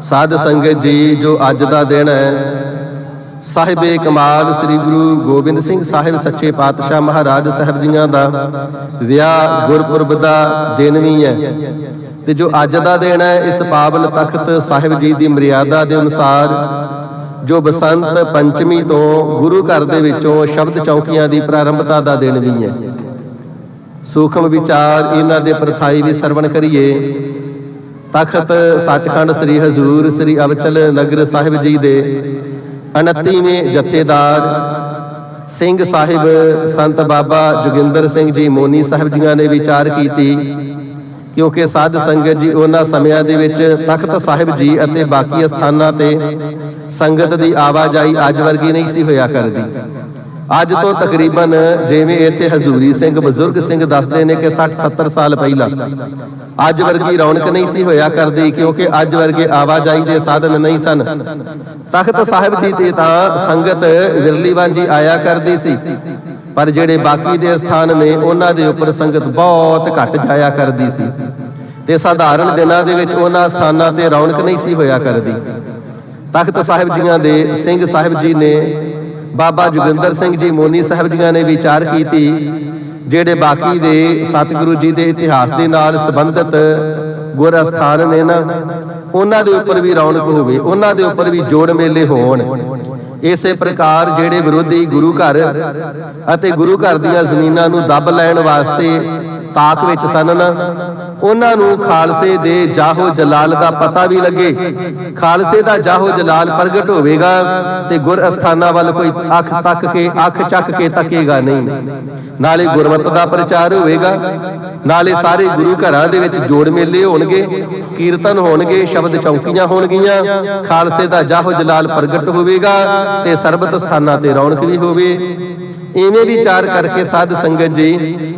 ਸਾਧ ਸੰਗਤ ਜੀ ਜੋ ਅੱਜ ਦਾ ਦਿਨ ਹੈ, ਸਾਹਿਬੇ ਕਮਾਲ ਸ੍ਰੀ ਗੁਰੂ ਗੋਬਿੰਦ ਸਿੰਘ ਸਾਹਿਬ ਸੱਚੇ ਪਾਤਸ਼ਾਹ ਮਹਾਰਾਜ ਸਾਹਿਬ ਜੀਆਂ ਦਾ ਵਿਆਹ ਗੁਰਪੁਰਬ ਦਾ ਦਿਨ ਵੀ ਹੈ। ਤੇ ਜੋ ਅੱਜ ਦਾ ਦਿਨ ਹੈ, ਇਸ ਪਾਵਨ ਤਖਤ ਸਾਹਿਬ ਜੀ ਦੀ ਮਰਿਆਦਾ ਦੇ ਅਨੁਸਾਰ ਜੋ ਬਸੰਤ ਪੰਚਮੀ ਤੋਂ ਗੁਰੂ ਘਰ ਦੇ ਵਿੱਚੋਂ ਸ਼ਬਦ ਚੌਕੀਆਂ ਦੀ ਪ੍ਰਾਰੰਭਤਾ ਦਾ ਦਿਨ ਵੀ ਹੈ। ਸੂਖਮ ਵਿਚਾਰ ਇਹਨਾਂ ਦੇ ਪ੍ਰਥਾਈ ਵੀ ਸਰਵਣ ਕਰੀਏ। ਤਖਤ ਸੱਚਖੰਡ ਸ੍ਰੀ ਹਜ਼ੂਰ ਸ੍ਰੀ ਅਵਚਲ ਨਗਰ ਸਾਹਿਬ ਜੀ ਦੇ 29ਵੇਂ ਜਥੇਦਾਰ ਸਿੰਘ ਸਾਹਿਬ ਸੰਤ ਬਾਬਾ ਜੋਗਿੰਦਰ ਸਿੰਘ ਜੀ ਮੋਨੀ ਸਾਹਿਬ ਜੀਆਂ ਨੇ ਵਿਚਾਰ ਕੀਤੀ ਕਿਉਂਕਿ ਸਾਧ ਸੰਗਤ ਜੀ ਉਹਨਾਂ ਸਮਿਆਂ ਦੇ ਵਿੱਚ ਤਖਤ ਸਾਹਿਬ ਜੀ ਅਤੇ ਬਾਕੀ ਅਸਥਾਨਾਂ ਤੇ ਸੰਗਤ ਦੀ ਆਵਾਜਾਈ ਅੱਜ ਵਰਗੀ ਨਹੀਂ ਸੀ ਹੋਇਆ ਕਰਦੀ। ਅੱਜ ਤੋਂ ਤਕਰੀਬਨ ਜਿਵੇਂ ਇੱਥੇ ਹਜ਼ੂਰੀ ਸਿੰਘ, ਬਜ਼ੁਰਗ ਸਿੰਘ ਦੱਸਦੇ ਨੇ ਕਿ 60 70 ਸਾਲ ਪਹਿਲਾਂ ਅੱਜ ਵਰਗੀ ਰੌਣਕ ਨਹੀਂ ਸੀ ਹੋਇਆ ਕਰਦੀ, ਕਿਉਂਕਿ ਅੱਜ ਵਰਗੇ ਆਵਾਜਾਈ ਦੇ ਸਾਧਨ ਨਹੀਂ ਸਨ। ਤਖਤ ਸਾਹਿਬ ਜੀ ਤੇ ਤਾਂ ਸੰਗਤ ਵਿਰਲੀ ਵਾਂਝੀ ਆਇਆ ਕਰਦੀ ਸੀ, ਪਰ ਜਿਹੜੇ ਬਾਕੀ ਦੇ ਸਥਾਨ ਨੇ, ਉਹਨਾਂ ਦੇ ਉੱਪਰ ਸੰਗਤ ਬਹੁਤ ਘੱਟ ਜਾਇਆ ਕਰਦੀ ਸੀ। ਤੇ ਸਾਧਾਰਨ ਦਿਨਾਂ ਦੇ ਵਿੱਚ ਉਹਨਾਂ ਸਥਾਨਾਂ ਤੇ ਰੌਣਕ ਨਹੀਂ ਸੀ ਹੋਇਆ ਕਰਦੀ। ਤਖਤ ਸਾਹਿਬ ਜੀਆਂ ਦੇ ਸਿੰਘ ਸਾਹਿਬ ਜੀ ਨੇ ਬਾਬਾ ਜੋਗਿੰਦਰ ਸਿੰਘ ਜੀ ਮੋਨੀ ਸਾਹਿਬ ਜੀਆਂ ਨੇ ਵਿਚਾਰ ਕੀਤੀ ਜਿਹੜੇ ਬਾਕੀ ਦੇ ਸਤਿਗੁਰੂ ਜੀ ਦੇ ਇਤਿਹਾਸ ਦੇ ਨਾਲ ਸੰਬੰਧਿਤ ਗੁਰ ਅਸਥਾਨ ਨੇ ਨਾ ਉਹਨਾਂ ਦੇ ਉੱਪਰ ਵੀ ਰੌਣਕ ਹੋਵੇ ਉਹਨਾਂ ਦੇ ਉੱਪਰ ਵੀ ਜੋੜ ਮੇਲੇ ਹੋਣ। ਇਸੇ ਪ੍ਰਕਾਰ ਜਿਹੜੇ ਵਿਰੋਧੀ ਗੁਰੂ ਘਰ ਅਤੇ ਗੁਰੂ ਘਰ ਦੀਆਂ ਜ਼ਮੀਨਾਂ ਨੂੰ ਦੱਬ ਲੈਣ ਵਾਸਤੇ ਤਾਕ ਵਿੱਚ ਸਨ ਨਾ। ਉਹਨਾਂ ਨੂੰ ਖਾਲਸੇ ਦੇ ਜਾਹੋ ਜਲਾਲ ਦਾ ਪਤਾ ਵੀ ਲੱਗੇ। ਖਾਲਸੇ ਦਾ ਜਾਹੋ ਜਲਾਲ ਪ੍ਰਗਟ ਹੋਵੇਗਾ ਤੇ ਗੁਰ ਅਸਥਾਨਾਂ ਵੱਲ ਕੋਈ ਅੱਖ ਤੱਕ ਕੇ, ਅੱਖ ਚੱਕ ਕੇ ਤੱਕੇਗਾ ਨਹੀਂ। ਨਾਲੇ ਗੁਰਮਤਿ ਦਾ ਪ੍ਰਚਾਰ ਹੋਵੇਗਾ। ਨਾਲੇ ਸਾਰੇ ਗੁਰੂ ਘਰਾਂ ਦੇ ਵਿੱਚ ਜੋੜ ਮੇਲੇ ਹੋਣਗੇ, ਕੀਰਤਨ ਹੋਣਗੇ, ਸ਼ਬਦ ਚੌਕੀਆਂ ਹੋਣਗੀਆਂ। ਖਾਲਸੇ ਦਾ ਜਾਹੋ ਜਲਾਲ ਪ੍ਰਗਟ ਹੋਵੇਗਾ ਤੇ ਸਰਬਤ ਸਥਾਨਾਂ ਤੇ ਰੌਣਕ ਵੀ ਹੋਵੇ। ਇਵੇਂ ਵਿਚਾਰ ਕਰਕੇ ਸਾਧ ਸੰਗਤ ਜੀ,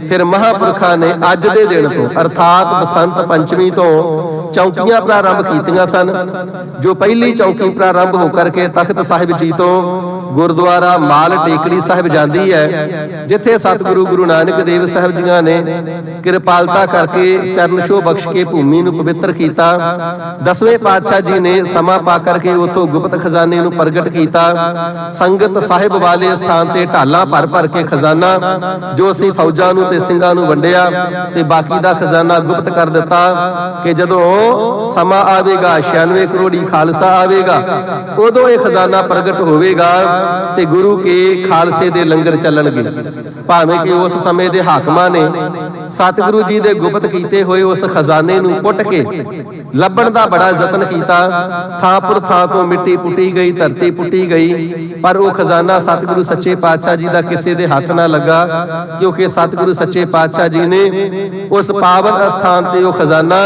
ਫਿਰ ਮਹਾਪੁਰਖਾਂ ਨੇ ਅੱਜ ਦੇ ਦਿਨ ਤੋਂ, ਅਰਥਾਤ ਬਸੰਤ ਪੰਚਮੀ ਤੋਂ ਚੌਕੀਆਂ ਪ੍ਰਾਰੰਭ ਕੀਤੀਆਂ ਸਨ। ਜੋ ਪਹਿਲੀ ਚੌਕੀ ਪ੍ਰਾਰੰਭ ਹੋ ਕਰਕੇ ਤਖਤ ਸਾਹਿਬ ਜੀ ਤੋਂ ਗੁਰਦੁਆਰਾ ਮਾਲ ਟੇਕੜੀ ਸਾਹਿਬ ਜਾਂਦੀ ਹੈ ਜਿੱਥੇ ਸਤਿਗੁਰੂ ਗੁਰੂ ਨਾਨਕ ਦੇਵ ਸਾਹਿਬ ਜੀਆਂ ਨੇ ਕਿਰਪਾਲਤਾ ਕਰਕੇ ਚਰਨ ਛੋਹ ਬਖਸ਼ ਕੇ ਭੂਮੀ ਨੂੰ ਪਵਿੱਤਰ ਕੀਤਾ। ਦਸਵੇਂ ਪਾਤਸ਼ਾਹ ਜੀ ਨੇ ਸਮਾਂ ਪਾ ਕਰਕੇ ਉਥੋਂ ਗੁਪਤ ਖਜ਼ਾਨੇ ਨੂੰ ਪ੍ਰਗਟ ਕੀਤਾ। ਸੰਗਤ ਸਾਹਿਬ ਵਾਲੇ ਸਥਾਨ ਤੇ ਢਾਲਾਂ ਭਰ ਭਰ ਕੇ ਖਜ਼ਾਨਾ ਜੋ ਅਸੀਂ ਫੌਜਾਂ ਨੂੰ ਤੇ ਸਿੰਘਾਂ ਨੂੰ ਵੰਡਿਆ ਤੇ ਬਾਕੀ ਦਾ ਖਜ਼ਾਨਾ ਗੁਪਤ ਕਰ ਦਿੱਤਾ ਕਿ ਜਦੋਂ ਸਮਾਂ ਆਵੇਗਾ 96 ਕਰੋੜੀ ਖਾਲਸਾ ਆਵੇਗਾ। ਉਦੋਂ ਇਹ ਖਜ਼ਾਨਾ ਪ੍ਰਗਟ ਹੋਵੇਗਾ ਤੇ ਗੁਰੂ ਕੇ ਖਾਲਸੇ ਦੇ ਲੰਗਰ ਚੱਲਣਗੇ। ਭਾਵੇਂ ਕਿ ਉਸ ਸਮੇਂ ਦੇ ਹਾਕਮਾਂ ਨੇ ਸਤਿਗੁਰੂ ਜੀ ਦੇ ਗੁਪਤ ਕੀਤੇ ਹੋਏ ਉਸ ਖਜ਼ਾਨੇ ਨੂੰ ਪੁੱਟ ਕੇ ਲੱਭਣ ਦਾ ਬੜਾ ਯਤਨ ਕੀਤਾ। ਥਾਂ ਪੁਰ ਥਾਂ ਤੋਂ ਮਿੱਟੀ ਪੁੱਟੀ ਗਈ, ਧਰਤੀ ਪੁੱਟੀ ਗਈ, ਪਰ ਉਹ ਖਜ਼ਾਨਾ ਸਤਿਗੁਰੂ ਸੱਚੇ ਪਾਤਸ਼ਾਹ ਜੀ ਦਾ ਕਿਸੇ ਦੇ ਹੱਥ ਨਾ ਲੱਗਾ, ਕਿਉਂਕਿ ਸਤਿਗੁਰੂ ਸੱਚੇ ਪਾਤਸ਼ਾਹ ਜੀ ਨੇ ਉਸ ਪਾਵਨ ਅਸਥਾਨ ਤੇ ਉਹ ਖਜ਼ਾਨਾ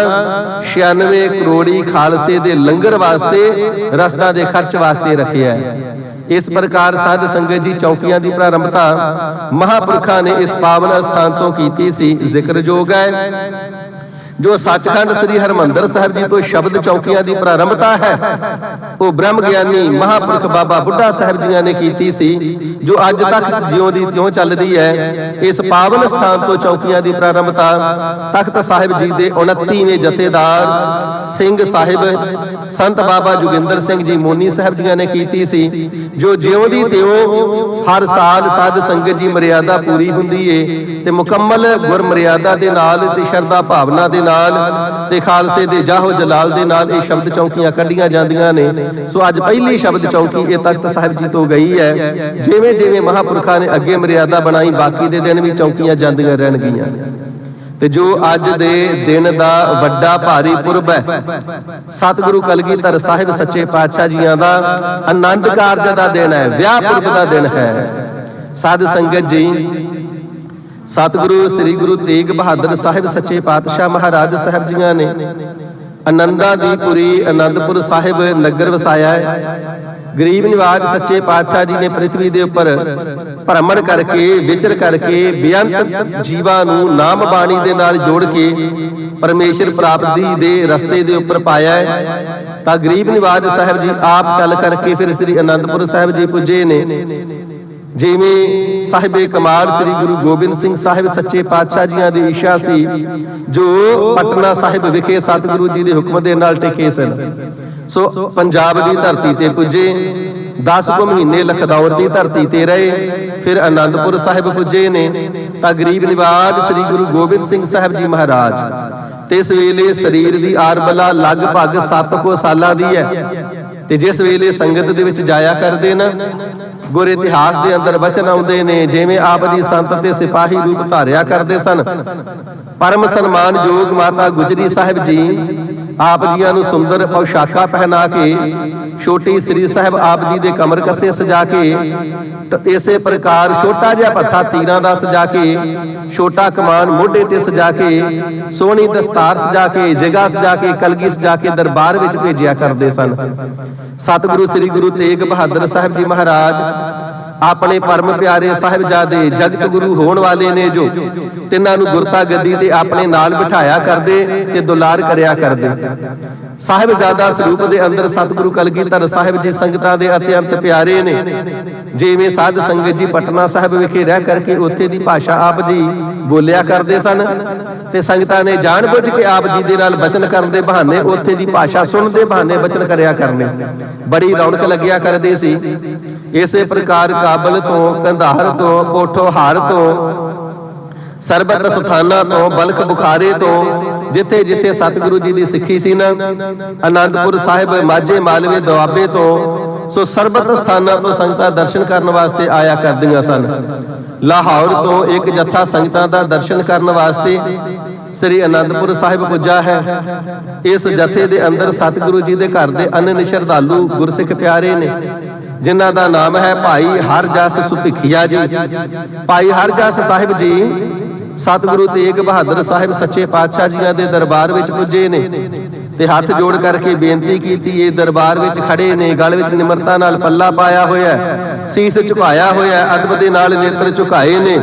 96 ਕਰੋੜੀ ਖਾਲਸੇ ਦੇ ਲੰਗਰ ਵਾਸਤੇ ਰਸਤਾ ਦੇ ਖਰਚ ਵਾਸਤੇ ਰੱਖਿਆ ਹੈ ਇਸ ਪ੍ਰਕਾਰ ਸਾਧ ਸੰਗਤ ਜੀ ਚੌਕੀਆਂ ਦੀ ਪ੍ਰਾਰੰਭਤਾ ਮਹਾਪੁਰਖਾਂ ਨੇ ਇਸ ਪਾਵਨ ਅਸਥਾਨ ਤੋਂ ਕੀਤੀ ਸੀ ਜ਼ਿਕਰਯੋਗ ਹੈ ਜੋ ਸੱਚਖੰਡ ਸ੍ਰੀ ਹਰਮੰਦਰ ਸਾਹਿਬ ਜੀ ਤੋਂ ਸ਼ਬਦ ਚੌਕੀਆਂ ਦੀ ਪ੍ਰਾਰੰਭਤਾ ਹੈ, ਉਹ ਬ੍ਰਹਮ ਗਿਆਨੀ ਮਹਾਪੁਰਖ ਬਾਬਾ ਬੁੱਢਾ ਸਾਹਿਬ ਜੀਆਂ ਨੇ ਕੀਤੀ ਸੀ, ਜੋ ਅੱਜ ਤੱਕ ਜਿਉਂ ਦੀ ਤਿਉਂ ਚੱਲਦੀ ਹੈ, ਇਸ ਪਾਵਨ ਸਥਾਨ ਤੋਂ ਚੌਕੀਆਂ ਦੀ ਪ੍ਰਾਰੰਭਤਾ ਤਖਤ ਸਾਹਿਬ ਜੀ ਦੇ 29ਵੇਂ ਜਥੇਦਾਰ ਸਿੰਘ ਸਾਹਿਬ, ਸੰਤ ਬਾਬਾ ਜੋਗਿੰਦਰ ਸਿੰਘ ਜੀ ਮੋਨੀ ਸਾਹਿਬ ਜੀਆਂ ਨੇ ਕੀਤੀ ਸੀ, ਜੋ ਜਿਉਂ ਦੀ ਤਿਉਂ ਹਰ ਸਾਲ ਸਾਧ ਸੰਗਤ ਜੀ ਮਰਿਆਦਾ ਪੂਰੀ ਹੁੰਦੀ ਏ, ਤੇ ਮੁਕੰਮਲ ਗੁਰ ਮਰਿਆਦਾ ਦੇ ਨਾਲ ਤੇ ਸ਼ਰਧਾ ਭਾਵਨਾ ਦੇ ਨਾਲ ਤੇ ਖਾਲਸੇ ਦੇ ਜਾਹੋ ਜਲਾਲ ਦੇ ਨਾਲ ਇਹ ਸ਼ਬਦ ਚੌਕੀਆਂ ਕੱਢੀਆਂ ਜਾਂਦੀਆਂ ਨੇ। ਸੋ ਅੱਜ ਪਹਿਲੀ ਸ਼ਬਦ ਚੌਕੀ ਇਹ ਤਖਤ ਸਾਹਿਬ ਜੀ ਤੋਂ ਗਈ ਹੈ। ਜਿਵੇਂ ਜਿਵੇਂ ਮਹਾਪੁਰਖਾਂ ਨੇ ਅੱਗੇ ਮਰਿਆਦਾ ਬਣਾਈ, ਬਾਕੀ ਦੇ ਦਿਨ ਵੀ ਚੌਕੀਆਂ ਜਾਂਦੀਆਂ ਰਹਿਣਗੀਆਂ। ਤੇ ਜੋ ਅੱਜ ਦੇ ਦਿਨ ਦਾ ਵੱਡਾ ਭਾਰੀ ਪੁਰਬ ਹੈ, ਸਤਿਗੁਰੂ ਕਲਗੀਧਰ ਸਾਹਿਬ ਸੱਚੇ ਪਾਤਸ਼ਾਹ ਜੀਆਂ ਦਾ ਆਨੰਦ ਕਾਰਜ ਦਾ ਦਿਨ ਹੈ, ਵਿਆਹ ਪੁਰਬ ਦਾ ਦਿਨ ਹੈ। ਸਾਧ ਸੰਗਤ ਜੀ ਸਤਿਗੁਰੂ, ਸ੍ਰੀ ਗੁਰੂ ਤੇਗ ਬਹਾਦਰ ਸਾਹਿਬ ਸੱਚੇ ਪਾਤਸ਼ਾਹ ਮਹਾਰਾਜ ਸਾਹਿਬ ਜੀਆਂ ਨੇ ਆਨੰਦਾਂ ਦੀ ਪੁਰੀ ਆਨੰਦਪੁਰ ਸਾਹਿਬ ਨਗਰ ਵਸਾਇਆ ਹੈ। ਗਰੀਬ ਨਿਵਾਜ ਸੱਚੇ ਪਾਤਸ਼ਾਹ ਜੀ ਨੇ ਪ੍ਰithvi ਦੇ ਉੱਪਰ ਭ੍ਰਮਣ ਕਰਕੇ, ਵਿਚਰ ਕਰਕੇ, ਬੇਅੰਤ ਜੀਵਾਂ ਨੂੰ ਨਾਮ ਬਾਣੀ ਦੇ ਨਾਲ ਜੋੜ ਕੇ ਪਰਮੇਸ਼ਰ ਪ੍ਰਾਪਤੀ ਦੇ ਰਸਤੇ ਦੇ ਉੱਪਰ ਪਾਇਆ ਹੈ। ਤਾਂ ਗਰੀਬ ਨਿਵਾਜ ਸਾਹਿਬ ਜੀ ਆਪ ਚੱਲ ਕਰਕੇ ਫਿਰ ਸ੍ਰੀ ਅਨੰਦਪੁਰ ਸਾਹਿਬ ਜੀ ਪੁੱਜੇ ਨੇ। ਜਿਵੇਂ ਸਾਹਿਬੇ ਕਮਾਲ ਸ੍ਰੀ ਗੁਰੂ ਗੋਬਿੰਦ ਸਿੰਘ ਸਾਹਿਬ ਸੱਚੇ ਪਾਤਸ਼ਾਹ ਜੀਆਂ ਦੀ ਇੱਛਾ ਸੀ, ਜੋ ਪਟਨਾ ਸਾਹਿਬ ਵਿਖੇ ਸਤਿਗੁਰੂ ਜੀ ਦੇ ਹੁਕਮ ਦੇ ਨਾਲ ਟਿਕੇ ਸਨ। ਸੋ ਪੰਜਾਬ ਦੀ ਧਰਤੀ ਤੇ ਪੁੱਜੇ 10 ਕੁ ਮਹੀਨੇ ਲਖਦੌਰ ਦੀ ਧਰਤੀ ਤੇ ਰਹੇ, ਫਿਰ ਆਨੰਦਪੁਰ ਸਾਹਿਬ ਪੁੱਜੇ ਨੇ, ਤਾਂ ਗਰੀਬ ਨਿਵਾਜ ਸ੍ਰੀ ਗੁਰੂ ਗੋਬਿੰਦ ਸਿੰਘ ਸਾਹਿਬ ਜੀ ਮਹਾਰਾਜ। ਤੇ ਇਸ ਵੇਲੇ ਸਰੀਰ ਦੀ ਆਰਬਲਾ ਲਗਭਗ 7 ਕੋ ਸਾਲਾਂ ਦੀ ਹੈ। ਤੇ ਜਿਸ ਵੇਲੇ ਸੰਗਤ ਦੇ ਵਿੱਚ ਜਾਇਆ ਕਰਦੇ ਨਾ ਗੁਰ ਇਤਿਹਾਸ ਦੇ ਅੰਦਰ ਬਚਨ ਆਉਂਦੇ ਨੇ, ਜਿਵੇਂ ਆਪ ਦੀ ਸੰਤ ਤੇ ਸਿਪਾਹੀ ਰੂਪ ਧਾਰਿਆ ਕਰਦੇ ਸਨ। ਪਰਮ ਸਨਮਾਨ ਯੋਗ ਮਾਤਾ ਗੁਜਰੀ ਸਾਹਿਬ ਜੀ ਆਪ ਜੀਆਂ ਨੂੰ ਸੁੰਦਰ ਪੌਸ਼ਾਕਾ ਪਹਿਨਾ ਕੇ, ਛੋਟੀ ਸ੍ਰੀ ਸਾਹਿਬ ਆਪ ਜੀ ਦੇ ਕਮਰ ਕੱਸੇ ਸਜਾ ਕੇ ਇਸੇ ਪ੍ਰਕਾਰ ਛੋਟਾ ਜਿਹਾ ਪੱਥਾ ਤੀਰਾਂ ਦਾ ਸਜਾ ਕੇ, ਛੋਟਾ ਕਮਾਨ ਮੋਢੇ ਤੇ ਸਜਾ ਕੇ, ਸੋਹਣੀ ਦਸਤਾਰ ਸਜਾ ਕੇ ਜਗਾ ਸਜਾ ਕੇ, ਕਲਗੀ ਸਜਾ ਕੇ ਦਰਬਾਰ ਵਿੱਚ ਭੇਜਿਆ ਕਰਦੇ ਸਨ। ਸਤਿਗੁਰੂ ਸ੍ਰੀ ਗੁਰੂ ਤੇਗ ਬਹਾਦਰ ਸਾਹਿਬ ਜੀ ਮਹਾਰਾਜ ਆਪਣੇ ਪਰਮ ਪਿਆਰੇ ਸਾਹਿਬਜ਼ਾਦੇ ਜਗਤ ਗੁਰੂ ਹੋਣ ਵਾਲੇ ਨੇ ਜੋ ਤਿੰਨਾਂ ਨੂੰ ਗੁਰਤਾ ਗੱਦੀ ਤੇ ਆਪਣੇ ਨਾਲ ਬਿਠਾਇਆ ਕਰਦੇ ਤੇ ਦੁਲਾਰ ਕਰਿਆ ਕਰਦੇ। ਸਾਹਿਬਜ਼ਾਦਾ ਸਰੂਪ ਦੇ ਅੰਦਰ ਸਤਿਗੁਰੂ ਕਲਗੀਧਰ ਸਾਹਿਬ ਜੀ ਸੰਗਤਾਂ ਦੇ ਅਤਿਅੰਤ ਪਿਆਰੇ ਨੇ। ਜਿਵੇਂ ਸਾਧ ਸੰਗਤ ਜੀ ਪਟਨਾ ਸਾਹਿਬ ਵਿਖੇ ਰਹਿ ਕਰਕੇ ਉੱਥੇ ਦੀ ਭਾਸ਼ਾ ਆਪ ਜੀ ਬੋਲਿਆ ਕਰਦੇ ਸਨ ਤੇ ਸੰਗਤਾਂ ਨੇ ਜਾਣ ਬੁੱਝ ਕੇ ਆਪ ਜੀ ਦੇ ਨਾਲ ਬਚਨ ਕਰਨ ਦੇ ਬਹਾਨੇ ਉੱਥੇ ਦੀ ਭਾਸ਼ਾ ਸੁਣਨ ਦੇ ਬਹਾਨੇ ਬਚਨ ਕਰਿਆ ਕਰਨੇ। ਬੜੀ ਰੌਣਕ ਲੱਗਿਆ ਕਰਦੇ ਸੀ। ਇਸੇ ਪ੍ਰਕਾਰ ਕਾਬਲ ਤੋਂ, ਕੰਧਾਰ ਤੋਂ, ਕੋਠੋਹਾਰ ਤੋਂ ਸਰਬਤ ਸਥਾਨਾਂ ਤੋਂ, ਬਲਖ ਬੁਖਾਰੇ ਤੋਂ, ਜਿੱਥੇ ਜਿੱਥੇ ਸਤਿਗੁਰੂ ਜੀ ਦੀ ਸਿੱਖੀ ਸੀ ਨਾ ਆਨੰਦਪੁਰ ਸਾਹਿਬ ਮਾਝੇ ਮਾਲਵੇ ਦੁਆਬੇ ਤੋਂ, ਸੋ ਸਰਬਤ ਸਥਾਨਾਂ ਤੋਂ ਸੰਗਤਾਂ ਦਰਸ਼ਨ ਕਰਨ ਵਾਸਤੇ ਆਇਆ ਕਰਦੀਆਂ ਸਨ। ਲਾਹੌਰ ਤੋਂ ਇੱਕ ਜਥਾ ਸੰਗਤਾਂ ਦਾ ਦਰਸ਼ਨ ਕਰਨ ਵਾਸਤੇ ਸ੍ਰੀ ਅਨੰਦਪੁਰ ਸਾਹਿਬ ਪੁੱਜਾ ਹੈ। ਇਸ ਜਥੇ ਦੇ ਅੰਦਰ ਸਤਿਗੁਰੂ ਜੀ ਦੇ ਘਰ ਦੇ ਅਨਨ ਸ਼ਰਧਾਲੂ ਗੁਰਸਿੱਖ ਪਿਆਰੇ ਨੇ ਜਿਨ੍ਹਾਂ ਦਾ ਨਾਮ ਹੈ ਭਾਈ ਹਰਜਸ ਸੁਭਿਖਿਆ ਜੀ। ਭਾਈ ਹਰਜਸ ਸਾਹਿਬ ਜੀ ਸਤਿਗੁਰੂ ਤੇਗ ਬਹਾਦਰ ਸਾਹਿਬ ਸੱਚੇ ਪਾਤਸ਼ਾਹ ਜੀਆਂ ਦੇ ਦਰਬਾਰ ਵਿੱਚ ਪੁੱਜੇ ਨੇ ਤੇ ਹੱਥ ਜੋੜ ਕਰਕੇ ਬੇਨਤੀ ਕੀਤੀ, ਇਹ ਦਰਬਾਰ ਵਿੱਚ ਖੜੇ ਨੇ, ਗਲ ਵਿੱਚ ਨਿਮਰਤਾ ਨਾਲ ਪੱਲਾ ਪਾਇਆ ਹੋਇਆ ਸੀਸ ਝੁਕਾਇਆ ਹੋਇਆ ਅਦਬ ਦੇ ਨਾਲ ਨੇਤਰ ਝੁਕਾਏ ਨੇ।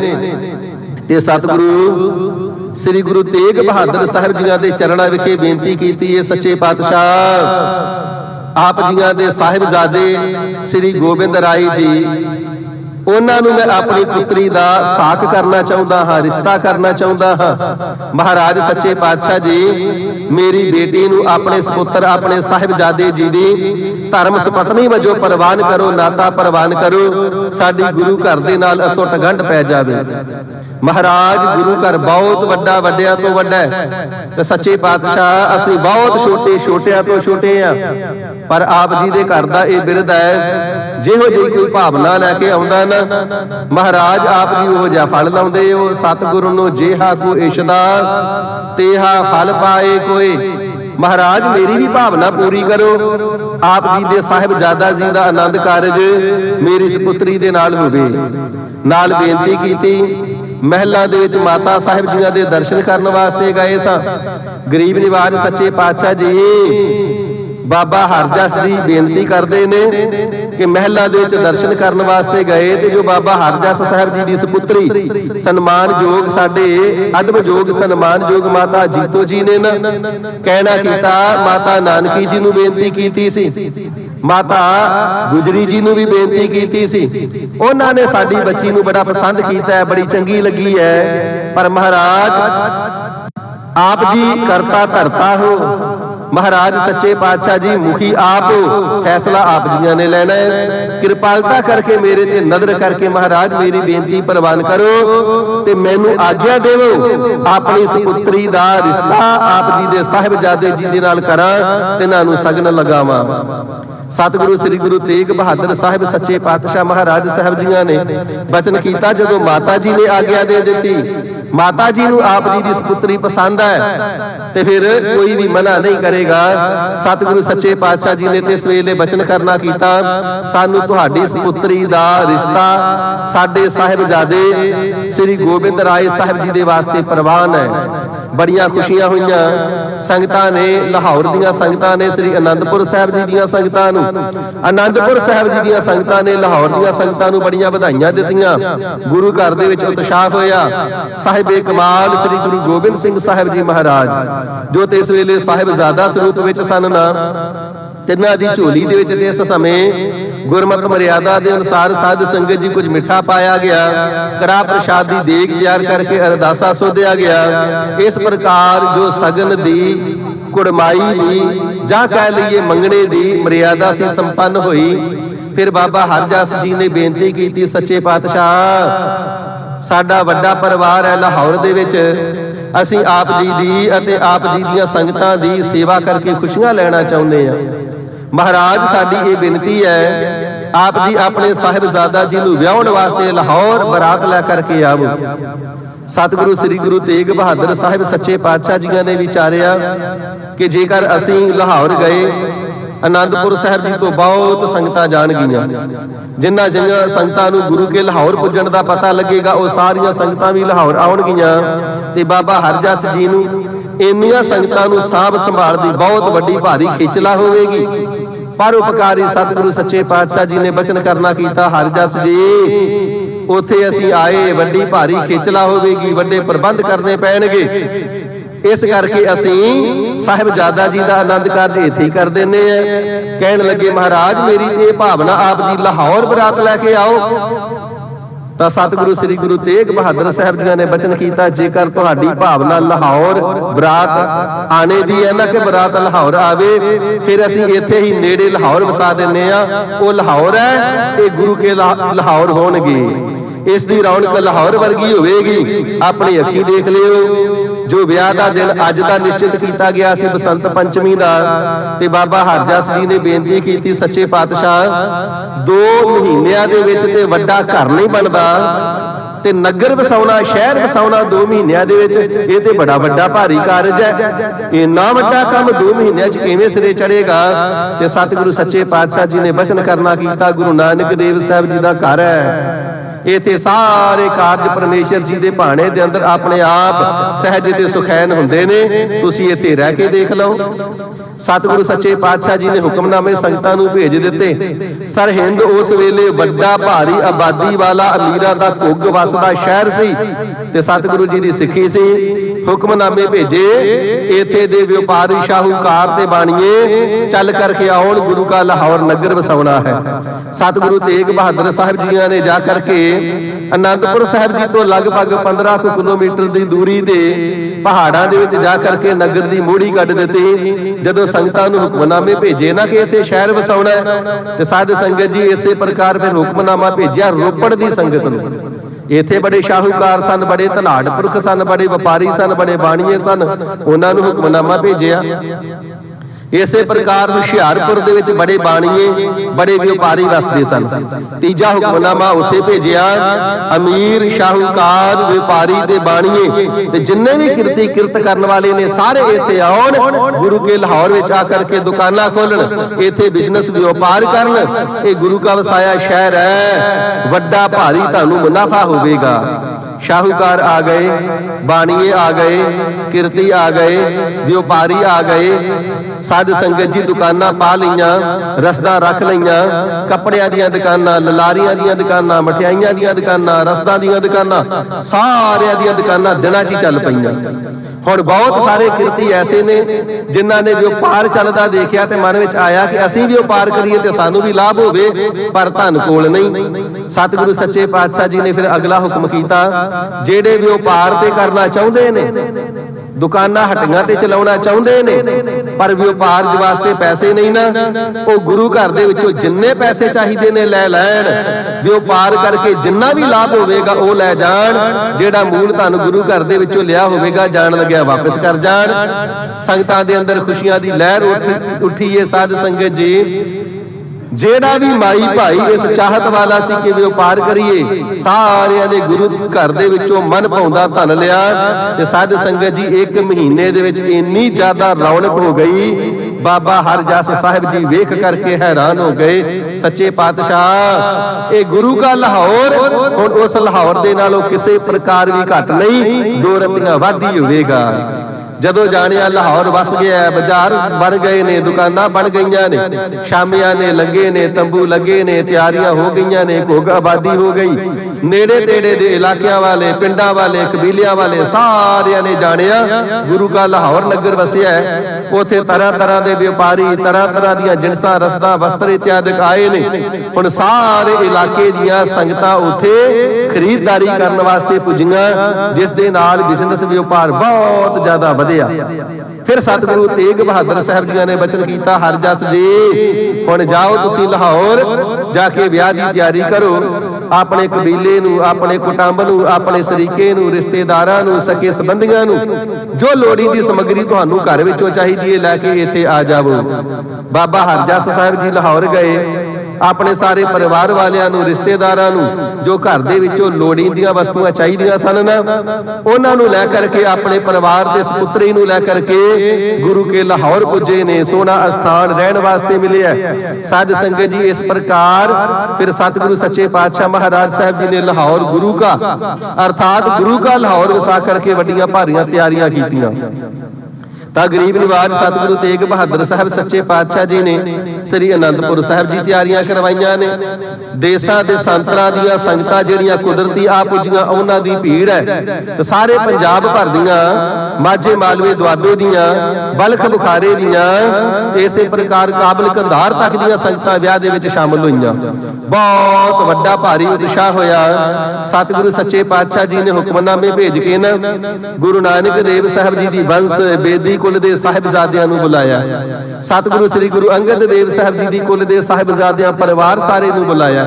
ਤੇ ਸਤਿਗੁਰੂ ਸ੍ਰੀ ਗੁਰੂ ਤੇਗ ਬਹਾਦਰ ਸਾਹਿਬ ਜੀਆਂ ਦੇ ਚਰਨਾਂ ਵਿਖੇ ਬੇਨਤੀ ਕੀਤੀ ਹੈ ਸੱਚੇ ਪਾਤਸ਼ਾਹ। ਆਪ ਜੀਆਂ ਦੇ ਸਾਹਿਬਜ਼ਾਦੇ ਸ੍ਰੀ ਗੋਬਿੰਦ ਰਾਏ ਜੀ ਉਹਨਾਂ ਨੂੰ ਮੈਂ ਆਪਣੀ ਪੁੱਤਰੀ ਦਾ ਸਾਕ ਕਰਨਾ ਚਾਹੁੰਦਾ ਹਾਂ, ਰਿਸ਼ਤਾ ਕਰਨਾ ਚਾਹੁੰਦਾ ਹਾਂ। ਮਹਾਰਾਜ ਸੱਚੇ ਪਾਤਸ਼ਾਹ ਜੀ, ਮੇਰੀ ਬੇਟੀ ਨੂੰ ਆਪਣੇ ਸੁਪੁੱਤਰ, ਆਪਣੇ ਸਾਹਿਬਜ਼ਾਦੇ ਜੀ ਦੀ ਧਰਮ ਸੁਪਤਨੀ ਵਜੋਂ ਪ੍ਰਵਾਨ ਕਰੋ, ਨਾਤਾ ਪ੍ਰਵਾਨ ਕਰੋ, ਸਾਡੀ ਗੁਰੂ ਘਰ ਦੇ ਨਾਲ ਅਤੁੱਟ ਗੰਢ ਪੈ ਜਾਵੇ। ਮਹਾਰਾਜ, ਗੁਰੂ ਘਰ ਬਹੁਤ ਵੱਡਾ, ਵੱਡਿਆਂ ਤੋਂ ਵੱਡਾ ਹੈ। ਤੇ ਸੱਚੇ ਪਾਤਸ਼ਾਹ, ਅਸੀਂ ਬਹੁਤ ਛੋਟੇ, ਛੋਟਿਆਂ ਤੋਂ ਛੋਟੇ ਆ ਪਰ ਆਪ ਜੀ ਦੇ ਘਰ ਦਾ ਇਹ ਬਿਰਧ ਹੈ, ਜਿਹੋ ਜਿਹੀ ਕੋਈ ਭਾਵਨਾ ਲੈ ਕੇ ਆਉਂਦਾ ਨਾ ਮਹਾਰਾਜ ਆਪ ਜੀ ਉਹ ਜਿਹਾ ਫਲ ਲਾਉਂਦੇ ਹੋ, ਸਤਿਗੁਰੂ ਨੂੰ ਜਿਹਾ ਕੋ ਇਸ਼ਦਾ, ਤੇਹਾ ਫਲ ਪਾਏ ਕੋਈ। ਮਹਾਰਾਜ, ਮੇਰੀ ਵੀ ਭਾਵਨਾ ਪੂਰੀ ਕਰੋ। ਆਪ ਜੀ ਦੇ ਸਾਹਿਬਜ਼ਾਦਾ ਜੀ ਦਾ ਆਨੰਦ ਕਾਰਜ ਮੇਰੀ ਸੁਪੁੱਤਰੀ ਦੇ ਨਾਲ ਹੋਵੇ। ਨਾਲ ਬੇਨਤੀ ਕੀਤੀ, ਮਹਿਲਾ ਦੇ ਵਿੱਚ ਮਾਤਾ ਸਾਹਿਬ ਜੀਆਂ ਦੇ ਦਰਸ਼ਨ ਕਰਨ ਵਾਸਤੇ ਗਏ ਸਾਂ। ਗਰੀਬ ਨਿਵਾਜ ਸੱਚੇ ਪਾਤਸ਼ਾਹ ਜੀ ਬਾਬਾ ਹਰਜਸ ਜੀ ਬੇਨਤੀ ਕਰਦੇ ਨੇ ਕਿ ਮਹਿਲਾ ਦੇ ਵਿੱਚ ਦਰਸ਼ਨ ਕਰਨ ਵਾਸਤੇ ਗਏ ਤੇ ਜੋ ਬਾਬਾ ਹਰਜਸ ਸਾਹਿਬ ਜੀ ਦੀ ਸੁਪੁੱਤਰੀ, ਸਨਮਾਨਯੋਗ ਸਾਡੇ ਅਦਬਯੋਗ, ਸਨਮਾਨਯੋਗ ਮਾਤਾ ਜੀਤੋ ਜੀ ਨੇ ਨਾ ਕਹਿਣਾ ਕੀਤਾ, ਮਾਤਾ ਨਾਨਕੀ ਜੀ ਨੂੰ ਬੇਨਤੀ ਕੀਤੀ ਸੀ, ਮਾਤਾ ਗੁਜਰੀ ਜੀ ਨੂੰ ਵੀ ਬੇਨਤੀ ਕੀਤੀ ਸੀ। ਉਹਨਾਂ ਨੇ ਸਾਡੀ ਬੱਚੀ ਨੂੰ ਬੜਾ ਪਸੰਦ ਕੀਤਾ ਹੈ, ਬੜੀ ਚੰਗੀ ਲੱਗੀ ਹੈ। ਪਰ ਮਹਾਰਾਜ, ਆਪ ਜੀ ਕਰਤਾ ਧਰਤਾ ਹੋ। ਮਹਾਰਾਜ ਸੱਚੇ ਪਾਤਸ਼ਾਹ ਜੀ ਮੁਖੀ ਆਪ ਫੈਸਲਾ ਆਪ ਜੀਆਂ ਨੇ ਲੈਣਾ ਹੈ। ਕਿਰਪਾਲਤਾ ਕਰਕੇ ਮੇਰੇ ਤੇ ਨਜ਼ਰ ਕਰਕੇ ਮਹਾਰਾਜ ਮੇਰੀ ਬੇਨਤੀ ਪ੍ਰਵਾਨ ਕਰੋ ਤੇ ਮੈਨੂੰ ਆਗਿਆ ਦੇਵੋ। ਆਪਣੀ ਸੁਪੁੱਤਰੀ ਦਾ ਰਿਸ਼ਤਾ ਆਪ ਜੀ ਦੇ ਸਾਹਿਬਜ਼ਾਦੇ ਜੀ ਦੇ ਨਾਲ ਕਰਾਂ ਤੇ ਇਹਨਾਂ ਨੂੰ ਸਗਨ ਲਗਾਵਾਂ। ਸਤਿਗੁਰੂ ਸ੍ਰੀ ਗੁਰੂ ਤੇਗ ਬਹਾਦਰ ਸਾਹਿਬ ਸੱਚੇ ਪਾਤਸ਼ਾਹ ਮਹਾਰਾਜ ਸਾਹਿਬ ਜੀਆਂ ਨੇ ਬਚਨ ਕੀਤਾ ਜਦੋਂ ਮਾਤਾ ਜੀ ਨੇ ਆਗਿਆ ਦੇ ਦਿੱਤੀ। ਮਾਤਾ ਜੀ ਨੂੰ ਆਪ ਜੀ ਦੀ ਸੁਪੁੱਤਰੀ ਪਸੰਦ ਹੈ ਤੇ ਫਿਰ ਕੋਈ ਵੀ ਮਨਾ ਨਹੀਂ ਕਰੇਗਾ। ਸਤਿਗੁਰੂ ਸੱਚੇ ਪਾਤਸ਼ਾਹ ਜੀ ਨੇ ਤੇ ਇਸ ਵੇਲੇ ਬਚਨ ਕਰਨਾ ਕੀਤਾ। ਸਾਨੂੰ ਤੁਹਾਡੀ ਸੁਪੁੱਤਰੀ ਦਾ ਰਿਸ਼ਤਾ ਸਾਡੇ ਸਾਹਿਬਜ਼ਾਦੇ ਸ੍ਰੀ ਗੋਬਿੰਦ ਰਾਏ ਸਾਹਿਬ ਜੀ ਦੇ ਵਾਸਤੇ ਪ੍ਰਵਾਨ ਹੈ। ਬੜੀਆਂ ਖੁਸ਼ੀਆਂ ਹੋਈਆਂ ਸੰਗਤਾਂ ਨੇ, ਲਾਹੌਰ ਦੀਆਂ ਸੰਗਤਾਂ ਨੇ, ਸ੍ਰੀ ਅਨੰਦਪੁਰ ਸਾਹਿਬ ਜੀ ਦੀਆਂ ਸੰਗਤਾਂ ਨੂੰ। ਅਨੰਦਪੁਰ ਸਾਹਿਬ ਜੀ ਦੀਆਂ ਸੰਗਤਾਂ ਨੇ, ਲਾਹੌਰ ਦੀਆਂ ਸੰਗਤਾਂ ਨੂੰ ਬੜੀਆਂ ਵਧਾਈਆਂ ਦਿੱਤੀਆਂ। ਗੁਰੂ ਘਰ ਦੇ ਵਿੱਚ ਉਤਸ਼ਾਹ ਹੋਇਆ। ਸਾਹਿਬੇ ਕਮਾਲ ਸ੍ਰੀ ਗੁਰੂ ਗੋਬਿੰਦ ਸਿੰਘ ਸਾਹਿਬ ਜੀ ਮਹਾਰਾਜ, ਜੋ ਤੇ ਇਸ ਵੇਲੇ ਸਾਹਿਬਜ਼ਾਦਾ ਸਰੂਪ ਵਿੱਚ ਸਨ ਨਾ, ਤਿੰਨਾਂ ਦੀ ਝੋਲੀ ਦੇ ਵਿੱਚ ਤੇ ਇਸ ਸਮੇਂ ਗੁਰਮਤ ਮਰਿਆਦਾ ਦੇ ਅਨੁਸਾਰ ਸਾਧ ਸੰਗਤ ਜੀ ਕੁਝ ਮਿੱਠਾ ਪਾਇਆ ਗਿਆ ਕੜਾ ਪ੍ਰਸ਼ਾਦ ਦੀ ਦੇਗ ਤਿਆਰ ਕਰਕੇ ਅਰਦਾਸਾ ਸੋਧਿਆ ਗਿਆ। ਇਸ ਪ੍ਰਕਾਰ ਜੋ ਸਗਨ ਦੀ, ਕੁੜਮਾਈ ਦੀ ਜਾਂ ਕਹਿ ਲਈਏ ਮੰਗਣੇ ਦੀ ਮਰਿਆਦਾ ਸੀ ਸੰਪੰਨ ਹੋਈ ਫਿਰ ਬਾਬਾ ਹਰਜਸ ਜੀ ਨੇ ਬੇਨਤੀ ਕੀਤੀ, ਸੱਚੇ ਪਾਤਸ਼ਾਹ, ਸਾਡਾ ਵੱਡਾ ਪਰਿਵਾਰ ਹੈ ਲਾਹੌਰ ਦੇ ਵਿੱਚ। ਅਸੀਂ ਆਪ ਜੀ ਦੀ ਅਤੇ ਆਪ ਜੀ ਦੀਆਂ ਸੰਗਤਾਂ ਦੀ ਸੇਵਾ ਕਰਕੇ ਖੁਸ਼ੀਆਂ ਲੈਣਾ ਚਾਹੁੰਦੇ ਹਾਂ। ਮਹਾਰਾਜ, ਸਾਡੀ ਇਹ ਬੇਨਤੀ ਹੈ, ਆਪ ਜੀ ਆਪਣੇ ਸਾਹਿਬਜ਼ਾਦਾ ਜੀ ਨੂੰ ਵਿਆਹਣ ਵਾਸਤੇ ਲਾਹੌਰ ਬਰਾਤ ਲੈ ਕਰਕੇ ਆਵੋ। ਸਤਿਗੁਰੂ, ਸ੍ਰੀ ਗੁਰੂ ਤੇਗ ਬਹਾਦਰ ਸਾਹਿਬ ਸੱਚੇ ਪਾਤਸ਼ਾਹ ਜੀਆਂ ਨੇ ਵਿਚਾਰਿਆ ਕਿ ਜੇਕਰ ਅਸੀਂ ਲਾਹੌਰ ਗਏ ਆਨੰਦਪੁਰ ਸਾਹਿਬ ਜੀ ਤੋਂ ਬਹੁਤ ਸੰਗਤਾਂ ਜਾਣ ਗਈਆਂ ਜਿਨ੍ਹਾਂ ਜਿਨ੍ਹਾਂ ਸੰਗਤਾਂ ਨੂੰ ਗੁਰੂ ਕੇ ਲਾਹੌਰ ਪੁੱਜਣ ਦਾ ਪਤਾ ਲੱਗੇਗਾ, ਉਹ ਸਾਰੀਆਂ ਸੰਗਤਾਂ ਵੀ ਲਾਹੌਰ ਆਉਣਗੀਆਂ। ਤੇ ਬਾਬਾ ਹਰਜਸ ਜੀ ਨੂੰ ਇੰਨੀਆਂ ਸੰਗਤਾਂ ਨੂੰ ਸਾਂਭ ਸੰਭਾਲ ਦੀ ਬਹੁਤ ਵੱਡੀ ਭਾਰੀ ਖੇਚਲਾ ਹੋਵੇਗੀ। ਪਰ ਉਪਕਾਰੀ ਸਤਿਗੁਰੂ ਸੱਚੇ ਪਾਤਸ਼ਾਹ ਜੀ ਨੇ ਬਚਨ ਕਰਨਾ ਕੀਤਾ, ਹਰਜਸ ਜੀ, ਉਥੇ ਅਸੀਂ ਆਏ, ਵੱਡੀ ਭਾਰੀ ਖੇਚਲਾ ਹੋਵੇਗੀ, ਵੱਡੇ ਪ੍ਰਬੰਧ ਕਰਨੇ ਪੈਣਗੇ। ਇਸ ਕਰਕੇ ਅਸੀਂ ਸਾਹਿਬਜ਼ਾਦਾ ਜੀ ਦਾ ਆਨੰਦ ਕਾਰਜ ਇੱਥੇ ਹੀ ਕਰ ਦਿੰਨੇ ਆ ਕਹਿਣ ਲੱਗੇ, ਮਹਾਰਾਜ, ਮੇਰੀ ਇਹ ਭਾਵਨਾ ਆਪ ਜੀ ਲਾਹੌਰ ਬਰਾਤ ਲੈ ਕੇ ਆਓ। ਤਾਂ ਸਤਿਗੁਰੂ ਸ੍ਰੀ ਗੁਰੂ ਤੇਗ ਬਹਾਦਰ ਸਾਹਿਬ ਜੀ ਨੇ ਬਚਨ ਕੀਤਾ, ਜੇਕਰ ਤੁਹਾਡੀ ਭਾਵਨਾ ਲਾਹੌਰ ਬਰਾਤ ਆਣੇ ਦੀ ਹੈ ਨਾ ਕਿ ਬਰਾਤ ਲਾਹੌਰ ਆਵੇ, ਫਿਰ ਅਸੀਂ ਇੱਥੇ ਹੀ ਨੇੜੇ ਲਾਹੌਰ ਵਸਾ ਦਿੰਨੇ ਆ ਉਹ ਲਾਹੌਰ ਹੈ, ਇਹ ਗੁਰੂ ਕੇ ਲਾਹੌਰ ਹੋਣਗੇ। ਇਸ ਦੀ ਰੌਣਕ ਲਾਹੌਰ ਵਰਗੀ ਹੋਵੇਗੀ। ਆਪਣੀ ਅੱਖੀ ਦੇਖ ਲਿਓ। ਜੋ ਵਿਆਹ ਦਾ ਦਿਨ ਅੱਜ ਦਾ ਨਿਸ਼ਚਿਤ ਕੀਤਾ ਗਿਆ ਸੀ, ਬਸੰਤ ਪੰਚਮੀ ਦਾ, ਤੇ ਬਾਬਾ ਹਰਜਸ ਜੀ ਨੇ ਬੇਨਤੀ ਕੀਤੀ, ਸੱਚੇ ਪਾਤਸ਼ਾਹ, ਦੋ ਮਹੀਨਿਆਂ ਦੇ ਵਿੱਚ ਤੇ ਵੱਡਾ ਘਰ ਨਹੀਂ ਬਣਦਾ, ਤੇ ਨਗਰ ਵਸਾਉਣਾ, ਸ਼ਹਿਰ ਵਸਾਉਣਾ 2 ਮਹੀਨਿਆਂ ਦੇ ਵਿੱਚ, ਇਹ ਤੇ ਬੜਾ ਵੱਡਾ ਭਾਰੀ ਕਾਰਜ ਹੈ। ਇੰਨਾ ਵੱਡਾ ਕੰਮ 2 ਮਹੀਨਿਆਂ 'ਚ ਕਿਵੇਂ ਸਿਰੇ ਚੜੇਗਾ ਤੇ ਸਤਿਗੁਰੂ ਸੱਚੇ ਪਾਤਸ਼ਾਹ ਜੀ ਨੇ ਬਚਨ ਕਰਨਾ ਕੀਤਾ, ਗੁਰੂ ਨਾਨਕ ਦੇਵ ਸਾਹਿਬ ਜੀ ਦਾ ਘਰ ਹੈ। ਇਥੇ ਸਾਰੇ ਕਾਰਜ ਪਰਮੇਸ਼ਰ ਜੀ ਦੇ ਭਾਣੇ ਦੇ ਅੰਦਰ ਆਪਣੇ ਆਪ ਸਹਿਜ ਤੇ ਸੁਖੈਨ ਹੁੰਦੇ ਨੇ। ਤੁਸੀਂ ਇੱਥੇ ਰਹਿ ਕੇ ਦੇਖ ਲਓ। ਸਤਿਗੁਰੂ ਸੱਚੇ ਪਾਤਸ਼ਾਹ ਜੀ ਨੇ ਹੁਕਮਨਾਮੇ ਸੰਗਤਾਂ ਨੂੰ ਭੇਜ ਦਿੱਤੇ। ਸਰਹਿੰਦ ਉਸ ਵੇਲੇ ਵੱਡਾ ਭਾਰੀ ਆਬਾਦੀ ਵਾਲਾ ਅਮੀਰਾਂ ਦਾ ਕੁੱਗ ਵਸਦਾ ਸ਼ਹਿਰ ਸੀ ਤੇ ਸਤਿਗੁਰੂ ਜੀ ਦੀ ਸਿੱਖੀ ਸੀ। ਹੁਕਮਨਾਮੇ ਭੇਜੇ ਇਥੇ ਦੇ ਵਪਾਰੀ ਸ਼ਾਹੂਕਾਰ ਤੇ ਬਾਣੀਏ ਚੱਲ ਕਰਕੇ ਆਉਣ, ਗੁਰੂ ਕਾ ਲਾਹੌਰ ਨਗਰ ਵਸਾਉਣਾ ਹੈ। ਸਤਿਗੁਰੂ ਤੇਗ ਬਹਾਦਰ ਸਾਹਿਬ ਜੀਆਂ ਨੇ ਜਾ ਕਰਕੇ ਆਨੰਦਪੁਰ ਸਾਹਿਬ ਜੀ ਤੋਂ ਲਗਭਗ 15 ਕੁ ਕਿਲੋਮੀਟਰ ਦੀ ਦੂਰੀ ਤੇ ਪਹਾੜਾਂ ਦੇ ਵਿੱਚ ਜਾ ਕਰਕੇ ਨਗਰ ਦੀ ਮੋੜੀ ਕੱਢ ਦਿੱਤੀ। ਜਦੋਂ ਸੰਗਤਾਂ ਨੂੰ ਹੁਕਮਨਾਮੇ ਭੇਜੇ ਨਾ ਕਿ ਇੱਥੇ ਸ਼ਹਿਰ ਵਸਾਉਣਾ ਤੇ ਸਾਧ ਸੰਗਤ ਜੀ ਇਸੇ ਪ੍ਰਕਾਰ ਫਿਰ ਹੁਕਮਨਾਮਾ ਭੇਜਿਆ ਰੋਪੜ ਦੀ ਸੰਗਤ ਨੂੰ। ਇੱਥੇ ਬੜੇ ਸ਼ਾਹੂਕਾਰ ਸਨ, ਬੜੇ ਧਨਾੜ ਪੁਰਖ ਸਨ, ਬੜੇ ਵਪਾਰੀ ਸਨ, ਬੜੇ ਬਾਣੀਏ ਸਨ। ਉਹਨਾਂ ਨੂੰ ਹੁਕਮਨਾਮਾ ਭੇਜਿਆ। ਇਸੇ ਪ੍ਰਕਾਰ ਹੁਸ਼ਿਆਰਪੁਰ ਦੇ ਵਿੱਚ ਬੜੇ ਬਾਣੀਏ ਬੜੇ ਵਪਾਰੀ ਵਸਦੇ ਸਨ। ਤੀਜਾ ਹੁਕਮਨਾਮਾ ਉੱਥੇ ਭੇਜਿਆ ਅਮੀਰ ਸ਼ਾਹੂਕਾਰ ਵਪਾਰੀ ਤੇ ਬਾਣੀਏ। ਤੇ ਜਿੰਨੇ ਵੀ ਕਿਰਤੀ ਕਿਰਤ ਕਰਨ ਵਾਲੇ ਨੇ ਸਾਰੇ ਇੱਥੇ ਆਉਣ। ਗੁਰੂ ਕੇ ਲਾਹੌਰ ਵਿੱਚ ਆ ਕਰਕੇ ਦੁਕਾਨਾਂ ਖੋਲਣ। ਇੱਥੇ ਬਿਜ਼ਨਸ ਵਪਾਰ ਕਰਨ। ਇਹ ਗੁਰੂ ਕਾ ਵਸਾਇਆ ਸ਼ਹਿਰ ਹੈ। ਵੱਡਾ ਭਾਰੀ ਤੁਹਾਨੂੰ ਮੁਨਾਫਾ ਹੋਵੇਗਾ। ਸ਼ਾਹੂਕਾਰ ਆ ਗਏ, ਬਾਣੀਏ ਆ ਗਏ, ਕਿਰਤੀ ਆ ਗਏ ਵਪਾਰੀ ਆ ਗਏ। ਸਾਧ ਸੰਗਤ ਜੀ ਦੁਕਾਨਾਂ ਪਾ ਲਈਆਂ, ਰਸਦਾਂ ਰੱਖ ਲਈਆਂ, ਕੱਪੜਿਆਂ ਦੀਆਂ ਦੁਕਾਨਾਂ, ਲਲਾਰੀਆਂ ਦੀਆਂ ਦੁਕਾਨਾਂ, ਮਠਿਆਈਆਂ ਦੀਆਂ ਦੁਕਾਨਾਂ, ਰਸਦਾਂ ਦੀਆਂ ਦੁਕਾਨਾਂ, ਸਾਰਿਆਂ ਦੀਆਂ ਦੁਕਾਨਾਂ ਦਿਨਾਂ 'ਚ ਹੀ ਚੱਲ ਪਈਆਂ। ਹੁਣ ਬਹੁਤ ਸਾਰੇ ਕਿਰਤੀ ਐਸੇ ਨੇ ਜਿਨ੍ਹਾਂ ਨੇ ਵਪਾਰ ਚੱਲਦਾ ਦੇਖਿਆ ਤੇ ਮਨ ਵਿੱਚ ਆਇਆ ਕਿ ਅਸੀਂ ਵੀ ਵਪਾਰ ਕਰੀਏ ਤੇ ਸਾਨੂੰ ਵੀ ਲਾਭ ਹੋਵੇ ਪਰ ਧਨ ਕੋਲ ਨਹੀਂ। ਸਤਿਗੁਰੂ ਸੱਚੇ ਪਾਤਸ਼ਾਹ ਜੀ ਨੇ ਫਿਰ ਅਗਲਾ ਹੁਕਮ ਕੀਤਾ ਜਿਹੜੇ ਵਪਾਰ ਤੇ ਕਰਨਾ ਚਾਹੁੰਦੇ ਨੇ। ਦੁਕਾਨਾਂ ਹਟੀਆਂ ਤੇ ਚਲਾਉਣਾ ਚਾਹੁੰਦੇ ਨੇ, ਪਰ ਵਪਾਰ ਦੇ ਵਾਸਤੇ ਪੈਸੇ ਨਹੀਂ ਨਾ। ਉਹ ਗੁਰੂ ਘਰ ਦੇ ਵਿੱਚੋਂ ਜਿੰਨੇ ਪੈਸੇ ਚਾਹੀਦੇ ਨੇ ਲੈ ਲੈਣ। ਵਪਾਰ ਕਰਕੇ ਜਿੰਨਾ ਵੀ ਲਾਭ ਹੋਵੇਗਾ ਉਹ ਲੈ ਜਾਣ। ਜਿਹੜਾ ਮੂਲ ਧਨ ਗੁਰੂ ਘਰ ਦੇ ਵਿੱਚੋਂ ਲਿਆ ਹੋਵੇਗਾ, ਜਾਣ ਲੱਗਿਆ ਵਾਪਸ ਕਰ ਜਾਣ। ਸੰਗਤਾਂ ਦੇ ਅੰਦਰ ਖੁਸ਼ੀਆਂ ਦੀ ਲਹਿਰ ਉੱਠ ਉੱਠੀ ਏ ਸਾਧ ਸੰਗਤ ਜੀ। ਜਿਹੜਾ ਵੀ ਮਾਈ ਭਾਈ ਇਸ ਚਾਹਤ ਵਾਲਾ ਸੀ ਕਿ ਵਪਾਰ ਕਰੀਏ, ਸਾਰਿਆਂ ਨੇ ਗੁਰੂ ਘਰ ਦੇ ਵਿੱਚੋਂ ਮਨ ਭਾਉਂਦਾ ਧਨ ਲਿਆ ਤੇ ਸਾਧ ਸੰਗਤ ਜੀ, ਇੱਕ ਮਹੀਨੇ ਦੇ ਵਿੱਚ ਇੰਨੀ ਜ਼ਿਆਦਾ ਰੌਣਕ ਹੋ ਗਈ। ਬਾਬਾ ਹਰਜਸ ਸਾਹਿਬ ਜੀ ਵੇਖ ਕਰਕੇ ਹੈਰਾਨ ਹੋ ਗਏ, ਸੱਚੇ ਪਾਤਸ਼ਾਹ, ਇਹ ਗੁਰੂ ਕਾ ਲਾਹੌਰ, ਹੁਣ ਉਸ ਲਾਹੌਰ ਦੇ ਨਾਲੋਂ ਕਿਸੇ ਪ੍ਰਕਾਰ ਵੀ ਘੱਟ ਨਹੀਂ, ਦੋ ਰਤੀਆਂ ਵਾਧੀ ਹੋਵੇਗਾ। ਜਦੋਂ ਜਾਣਿਆ ਲਾਹੌਰ ਵਸ ਗਿਆ, ਬਾਜ਼ਾਰ ਬਣ ਗਏ ਨੇ, ਦੁਕਾਨਾਂ ਬਣ ਗਈਆਂ ਨੇ, ਸ਼ਾਮੀਆਂ ਨੇ ਲੱਗੇ ਨੇ, ਤੰਬੂ ਲੱਗੇ ਨੇ, ਤਿਆਰੀਆਂ ਹੋ ਗਈਆਂ ਨੇ, ਘੋਗ ਆਬਾਦੀ ਹੋ ਗਈ। ਨੇੜੇ ਤੇੜੇ ਦੇ ਇਲਾਕਿਆਂ ਵਾਲੇ, ਪਿੰਡਾਂ ਵਾਲੇ, ਕਬੀਲਿਆਂ ਵਾਲੇ ਸਾਰਿਆਂ ਨੇ ਜਾਣਿਆ, ਗੁਰੂ ਕਾ ਲਾਹੌਰ ਨਗਰ ਵਸਿਆ ਹੈ। ਉਥੇ ਤਰ੍ਹਾਂ ਤਰ੍ਹਾਂ ਦੇ ਵਪਾਰੀ, ਤਰ੍ਹਾਂ ਤਰ੍ਹਾਂ ਦੀਆਂ ਜਿਨਸਾਂ ਰਸਤਾ ਵਸਤਰ ਇਤਿਆਦਿਕ ਆਏ ਨੇ। ਹੁਣ ਸਾਰੇ ਇਲਾਕੇ ਦੀਆਂ ਸੰਗਤਾਂ ਉਥੇ ਖਰੀਦਦਾਰੀ ਕਰਨ ਵਾਸਤੇ ਪੁੱਜੀਆਂ, ਜਿਸ ਦੇ ਨਾਲ ਬਿਜ਼ਨਸ ਵਪਾਰ ਬਹੁਤ ਜ਼ਿਆਦਾ ਵਧਿਆ। ਫਿਰ ਸਤਿਗੁਰੂ ਤੇਗ ਬਹਾਦਰ ਸਾਹਿਬ ਜੀਆਂ ਨੇ ਬਚਨ ਕੀਤਾ, ਹਰ ਜਸ ਜੀ, ਹੁਣ ਜਾਓ ਤੁਸੀਂ ਲਾਹੌਰ, ਜਾ ਕੇ ਵਿਆਹ ਦੀ ਤਿਆਰੀ ਕਰੋ। ਆਪਣੇ ਕਬੀਲੇ ਨੂੰ, ਆਪਣੇ ਕੁਟੰਬ ਨੂੰ, ਆਪਣੇ ਸਰੀਕੇ ਨੂੰ, ਰਿਸ਼ਤੇਦਾਰਾਂ ਨੂੰ, ਸਕੇ ਸੰਬੰਧੀਆਂ ਨੂੰ, ਜੋ ਲੋੜੀਂਦੀ ਸਮੱਗਰੀ ਤੁਹਾਨੂੰ ਘਰ ਵਿੱਚੋਂ ਚਾਹੀਦੀ ਹੈ ਲੈ ਕੇ ਇੱਥੇ ਆ ਜਾਵੋ। ਬਾਬਾ ਹਰਜਸ ਸਾਹਿਬ ਜੀ ਲਾਹੌਰ ਗਏ। ਆਪਣੇ ਸਾਰੇ ਪਰਿਵਾਰ ਵਾਲਿਆਂ ਨੂੰ, ਰਿਸ਼ਤੇਦਾਰਾਂ ਨੂੰ, ਜੋ ਘਰ ਦੇ ਵਿੱਚੋਂ ਲੋੜੀਂਦੀਆਂ ਵਸਤੂਆਂ ਚਾਹੀਦੀਆਂ ਸਨ ਨਾ, ਉਹਨਾਂ ਨੂੰ ਲੈ ਕਰਕੇ, ਆਪਣੇ ਪਰਿਵਾਰ ਦੇ ਸੁਪੁੱਤਰੀ ਨੂੰ ਲੈ ਕਰਕੇ ਗੁਰੂ ਕੇ ਲਾਹੌਰ ਪੁੱਜੇ ਨੇ, ਸੋਹਣਾ ਅਸਥਾਨ ਰਹਿਣ ਵਾਸਤੇ ਮਿਲਿਆ। ਸਾਧ ਸੰਗਤ ਜੀ, ਇਸ ਪ੍ਰਕਾਰ ਫਿਰ ਸਤਿਗੁਰੂ ਸੱਚੇ ਪਾਤਸ਼ਾਹ ਮਹਾਰਾਜ ਸਾਹਿਬ ਜੀ ਨੇ ਲਾਹੌਰ ਗੁਰੂ ਕਾ, ਅਰਥਾਤ ਗੁਰੂ ਕਾ ਲਾਹੌਰ ਵਸਾ ਕਰਕੇ ਵੱਡੀਆਂ ਭਾਰੀਆਂ ਤਿਆਰੀਆਂ ਕੀਤੀਆਂ। ਤਾਂ ਗਰੀਬ ਨਿਵਾਜ ਸਤਿਗੁਰੂ ਤੇਗ ਬਹਾਦਰ ਸਾਹਿਬ ਸੱਚੇ ਪਾਤਸ਼ਾਹ ਜੀ ਨੇ ਸ੍ਰੀ ਅਨੰਦਪੁਰ ਸਾਹਿਬ ਜੀ ਤਿਆਰੀਆਂ ਕਰਵਾਈਆਂ ਨੇ। ਦੇਸਾਂ ਦੇ ਸੰਤਰਾਂ ਦੀਆਂ ਸੰਗਤਾਂ ਜਿਹੜੀਆਂ ਕੁਦਰਤੀ ਆ ਪੁੱਜੀਆਂ ਉਹਨਾਂ ਦੀ ਭੀੜ ਹੈ। ਤੇ ਸਾਰੇ ਪੰਜਾਬ ਭਰ ਦੀਆਂ, ਮਾਝੇ, ਮਾਲਵੇ, ਦੁਆਬੇ ਦੀਆਂ, ਬਲਖ ਬੁਖਾਰੇ ਦੀਆਂ, ਇਸੇ ਪ੍ਰਕਾਰ ਕਾਬਲ ਕੰਧਾਰ ਤੱਕ ਦੀਆਂ ਸੰਗਤਾਂ ਵਿਆਹ ਦੇ ਵਿੱਚ ਸ਼ਾਮਲ ਹੋਈਆਂ। ਬਹੁਤ ਵੱਡਾ ਭਾਰੀ ਉਤਸ਼ਾਹ ਹੋਇਆ। ਸਤਿਗੁਰੂ ਸੱਚੇ ਪਾਤਸ਼ਾਹ ਜੀ ਨੇ ਹੁਕਮਨਾਮੇ ਭੇਜ ਕੇ ਨਾ ਗੁਰੂ ਨਾਨਕ ਦੇਵ ਸਾਹਿਬ ਜੀ ਦੀ ਬੰਸ ਬੇਦੀ ਕੁਲ ਦੇ ਸਾਹਿਬਜ਼ਾਦਿਆਂ ਨੂੰ ਬੁਲਾਇਆ। ਸਤਿਗੁਰੂ ਸ੍ਰੀ ਗੁਰੂ ਅੰਗਦ ਦੇਵ ਸਾਹਿਬ ਜੀ ਦੀ ਕੁੱਲ ਦੇ ਸਾਹਿਬਜ਼ਾਦਿਆਂ ਪਰਿਵਾਰ ਸਾਰੇ ਨੂੰ ਬੁਲਾਇਆ।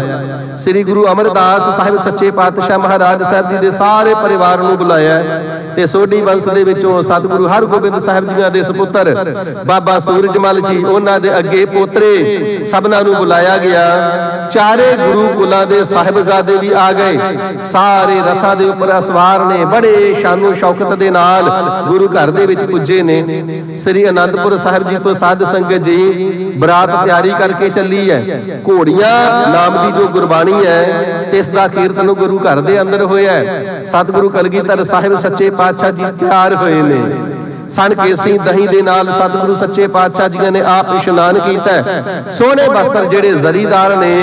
ਸ੍ਰੀ ਗੁਰੂ ਅਮਰਦਾਸ ਸਾਹਿਬ ਸੱਚੇ ਪਾਤਸ਼ਾਹ ਮਹਾਰਾਜ ਸਾਹਿਬ ਜੀ ਦੇ ਸਾਰੇ ਪਰਿਵਾਰ ਨੂੰ ਬੁਲਾਇਆ ਤੇ ਸੋਢੀ ਵੰਸ਼ ਦੇ ਵਿੱਚੋਂ ਸਤਿਗੁਰੂ ਹਰਗੋਬਿੰਦ ਸਾਹਿਬ ਜੀਆਂ ਦੇ ਸੁਪੁੱਤਰ ਬਾਬਾ ਸੂਰਜਮਲ ਜੀ, ਉਹਨਾਂ ਦੇ ਅੱਗੇ ਪੋਤਰੇ ਸਭਨਾਂ ਨੂੰ ਬੁਲਾਇਆ ਗਿਆ। ਚਾਰੇ ਗੁਰੂ ਕੁਲਾਂ ਦੇ ਸਾਹਿਬਜ਼ਾਦੇ ਵੀ ਆ ਗਏ। ਸਾਰੇ ਰਥਾਂ ਦੇ ਉੱਪਰ ਅਸਵਾਰ ਨੇ, ਬੜੇ ਸ਼ਾਨੋ ਸ਼ੌਕਤ ਦੇ ਨਾਲ ਗੁਰੂ ਘਰ ਦੇ ਵਿੱਚ ਪੁੱਜੇ ਨੇ। ਸ੍ਰੀ ਅਨੰਦਪੁਰ ਸਾਹਿਬ ਜੀ ਤੋਂ ਸਾਧ ਸੰਗਤ ਜੀ, ਬਰਾਤ ਤਿਆਰੀ ਕਰਕੇ ਚੱਲੀ ਹੈ। ਘੋੜੀਆਂ ਨਾਮ ਦੀ ਜੋ ਗੁਰਬਾਣੀ ਹੈ ਤੇ ਇਸ ਦਾ ਕੀਰਤਨ ਗੁਰੂ ਘਰ ਦੇ ਅੰਦਰ ਹੋਇਆ ਹੈ। ਸਤਿਗੁਰੂ ਕਲਗੀਧਰ ਸਾਹਿਬ ਸੱਚੇ ਪਾਤਸ਼ਾਹ ਜੀ ਤਿਆਰ ਹੋਏ ਨੇ। ਸਨ ਕੇਸੀ ਦਹੀਂ ਦੇ ਨਾਲ ਸਤਿਗੁਰੂ ਸੱਚੇ ਪਾਤਸ਼ਾਹ ਜੀਆਂ ਨੇ ਆਪ ਇਸ਼ਨਾਨ ਕੀਤਾ ਸੋਹਣੇ ਬਸਤਰ ਜਿਹੜੇ ਜ਼ਰੀਦਾਰ ਨੇ,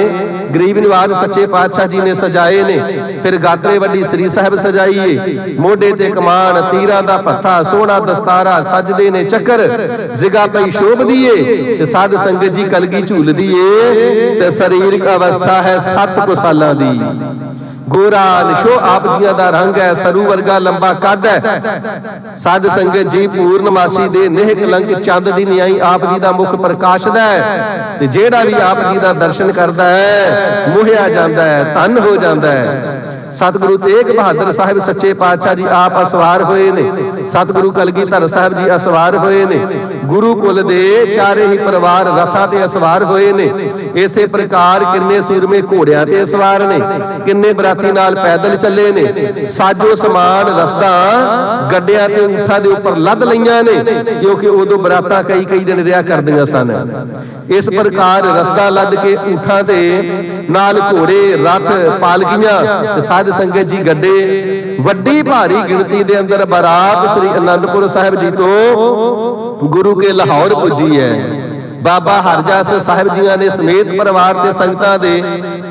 ਗਰੀਬ ਨਿਵਾਜ ਸੱਚੇ ਪਾਤਸ਼ਾਹ ਜੀ ਨੇ ਸਜਾਏ ਨੇ। ਫਿਰ ਗਾਤਰੇ ਵੱਡੀ ਸ੍ਰੀ ਸਾਹਿਬ ਸਜਾਈਏ ਮੋਢੇ ਤੇ ਕਮਾਨ, ਤੀਰਾਂ ਦਾ ਪੱਥਾ ਸੋਹਣਾ ਦਸਤਾਰਾ ਸਜਦੇ ਨੇ ਚੱਕਰ। ਜ਼ਿਗਾ ਪਈ ਸ਼ੋਭਦੀ ਏ ਤੇ ਸਾਧ ਸੰਗਤ ਜੀ ਕਲਗੀ ਝੂਲਦੀ ਏ ਤੇ ਸਰੀਰਕ ਅਵਸਥਾ ਹੈ ਸੱਤ ਕੁ ਸਾਲਾਂ ਦੀ। ਗੋਰਾ ਨਿਸ਼ੋ ਆਪ ਜੀਆਂ ਦਾ ਰੰਗ ਹੈ ਸਰੂ ਵਰਗਾ ਲੰਬਾ ਕੱਦ ਹੈ। ਸਾਧ ਸੰਗਤ ਜੀ ਪੂਰਨਮਾਸੀ ਦੇ ਨਿਹਕ ਕਲੰਕ ਚੰਦ ਦੀ ਨਿਆਈ ਆਪ ਜੀ ਦਾ ਮੁਖ ਪ੍ਰਕਾਸ਼ਦਾ ਹੈ। ਤੇ ਜਿਹੜਾ ਵੀ ਆਪ ਜੀ ਦਾ ਦਰਸ਼ਨ ਕਰਦਾ ਹੈ, ਮੋਹਿਆ ਜਾਂਦਾ ਹੈ, ਧਨ ਹੋ ਜਾਂਦਾ ਹੈ। ਸਤਿਗੁਰੂ ਤੇਗ ਬਹਾਦਰ ਸਾਹਿਬ ਸੱਚੇ ਪਾਤਸ਼ਾਹ ਜੀ ਆਪ ਅਸਵਾਰ ਹੋਏ ਨੇ। ਸਤਿਗੁਰੂ ਕਲਗੀਧਰ ਸਾਹਿਬ ਜੀ ਅਸਵਾਰ ਹੋਏ ਨੇ। ਗੁਰੂ ਕੁਲ ਦੇ ਚਾਰੇ ਹੀ ਪਰਿਵਾਰ ਰਥਾਂ ਤੇ ਅਸਵਾਰ ਹੋਏ ਨੇ। ਇਸੇ ਪ੍ਰਕਾਰ ਕਿੰਨੇ ਸੂਰਮੇ ਘੋੜਿਆਂ ਤੇ ਅਸਵਾਰ ਨੇ। ਕਿੰਨੇ ਬਰਾਤੀ ਨਾਲ ਪੈਦਲ ਚੱਲੇ ਨੇ। ਸਾਜੋ ਸਮਾਨ ਰਸਤਾ ਗੱਡਿਆਂ ਤੇ ਊਠਾਂ ਦੇ ਉੱਪਰ ਲੱਦ ਲਈਆਂ ਨੇ ਕਿਉਂਕਿ ਉਦੋਂ ਬਰਾਤਾਂ ਕਈ ਕਈ ਦਿਨ ਰਿਆ ਕਰਦੀਆਂ ਸਨ। ਇਸ ਪ੍ਰਕਾਰ ਰਸਤਾ ਲੱਦ ਕੇ ਊਠਾਂ ਤੇ ਨਾਲ ਘੋੜੇ ਰਥ ਪਾਲਕੀਆਂ ਤੇ ਸਾਧ ਸੰਗਤ ਜੀ ਗੱਡੇ, ਵੱਡੀ ਭਾਰੀ ਗਿਣਤੀ ਦੇ ਅੰਦਰ ਬਾਰਾਤ ਸ੍ਰੀ ਅਨੰਦਪੁਰ ਸਾਹਿਬ ਜੀ ਤੋਂ ਗੁਰੂ ਕੇ ਲਾਹੌਰ ਪੁੱਜੀ ਹੈ। ਬਾਬਾ ਹਰਜਸ ਸਾਹਿਬ ਜੀਆਂ ਨੇ ਸਮੇਤ ਪਰਿਵਾਰ ਤੇ ਸੰਗਤਾਂ ਦੇ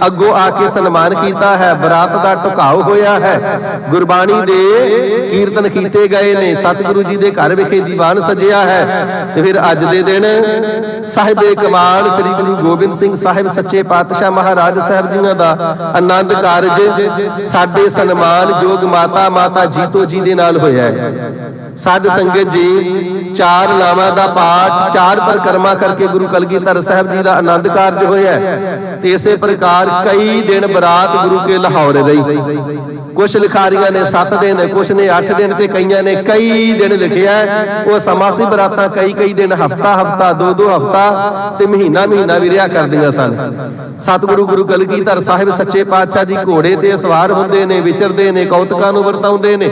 ਅੱਗੋਂ ਆ ਕੇ ਸਨਮਾਨ ਕੀਤਾ ਹੈ। ਬਰਾਤ ਦਾ ਟੁਕਾਉ ਹੋਇਆ ਹੈ। ਗੁਰਬਾਣੀ ਦੇ ਕੀਰਤਨ ਕੀਤੇ ਗਏ ਨੇ। ਸਤਿਗੁਰੂ ਜੀ ਦੇ ਘਰ ਵਿਖੇ ਦੀਵਾਨ ਸਜਿਆ ਹੈ। ਤੇ ਫਿਰ ਅੱਜ ਦੇ ਦਿਨ ਸਾਹਿਬੇ ਕਮਾਲ ਸ੍ਰੀ ਗੁਰੂ ਗੋਬਿੰਦ ਸਿੰਘ ਸਾਹਿਬ ਸੱਚੇ ਪਾਤਸ਼ਾਹ ਮਹਾਰਾਜ ਸਾਹਿਬ ਜੀਆਂ ਦਾ ਆਨੰਦ ਕਾਰਜ ਸਾਡੇ ਸਨਮਾਨ ਯੋਗ ਮਾਤਾ ਮਾਤਾ ਜੀਤੋ ਜੀ ਦੇ ਨਾਲ ਹੋਇਆ ਹੈ। ਸਾਧ ਸੰਗਤ ਜੀ, ਚਾਰ ਲਾਵਾਂ ਦਾ ਪਾਠ, ਚਾਰ ਪਰਕਰਮਾ ਕਰਕੇ ਗੁਰੂ ਕਲਗੀਧਰ ਸਾਹਿਬ ਜੀ ਦਾ ਆਨੰਦ ਕਾਰਜ ਹੋਇਆ ਤੇ ਇਸੇ ਪ੍ਰਕਾਰ ਕਈ ਦਿਨ ਬਰਾਤ ਗੁਰੂ ਕੇ ਲਾਹੌਰ ਰਹੀ ਕੁਝ ਲਿਖਾਰੀਆਂ ਨੇ 7 ਦਿਨ ਕੁਝ ਨੇ 8 ਦਿਨ ਤੇ ਕਈਆਂ ਨੇ ਕਈ ਦਿਨ ਲਿਖਿਆ ਉਹ ਸਮਾਂ ਸੀ ਬਰਾਤਾਂ, ਕਈ ਕਈ ਦਿਨ ਹਫਤਾ ਹਫਤਾ, ਦੋ ਦੋ ਹਫਤਾ ਤੇ ਮਹੀਨਾ ਮਹੀਨਾ ਵੀ ਰਿਹਾ ਕਰਦੀਆਂ ਸਨ। ਸਤਿਗੁਰੂ ਗੁਰੂ ਕਲਗੀਧਰ ਸਾਹਿਬ ਸੱਚੇ ਪਾਤਸ਼ਾਹ ਜੀ ਘੋੜੇ ਤੇ ਸਵਾਰ ਹੁੰਦੇ ਨੇ, ਵਿਚਰਦੇ ਨੇ, ਕੌਤਕਾਂ ਨੂੰ ਵਰਤਾਉਂਦੇ ਨੇ।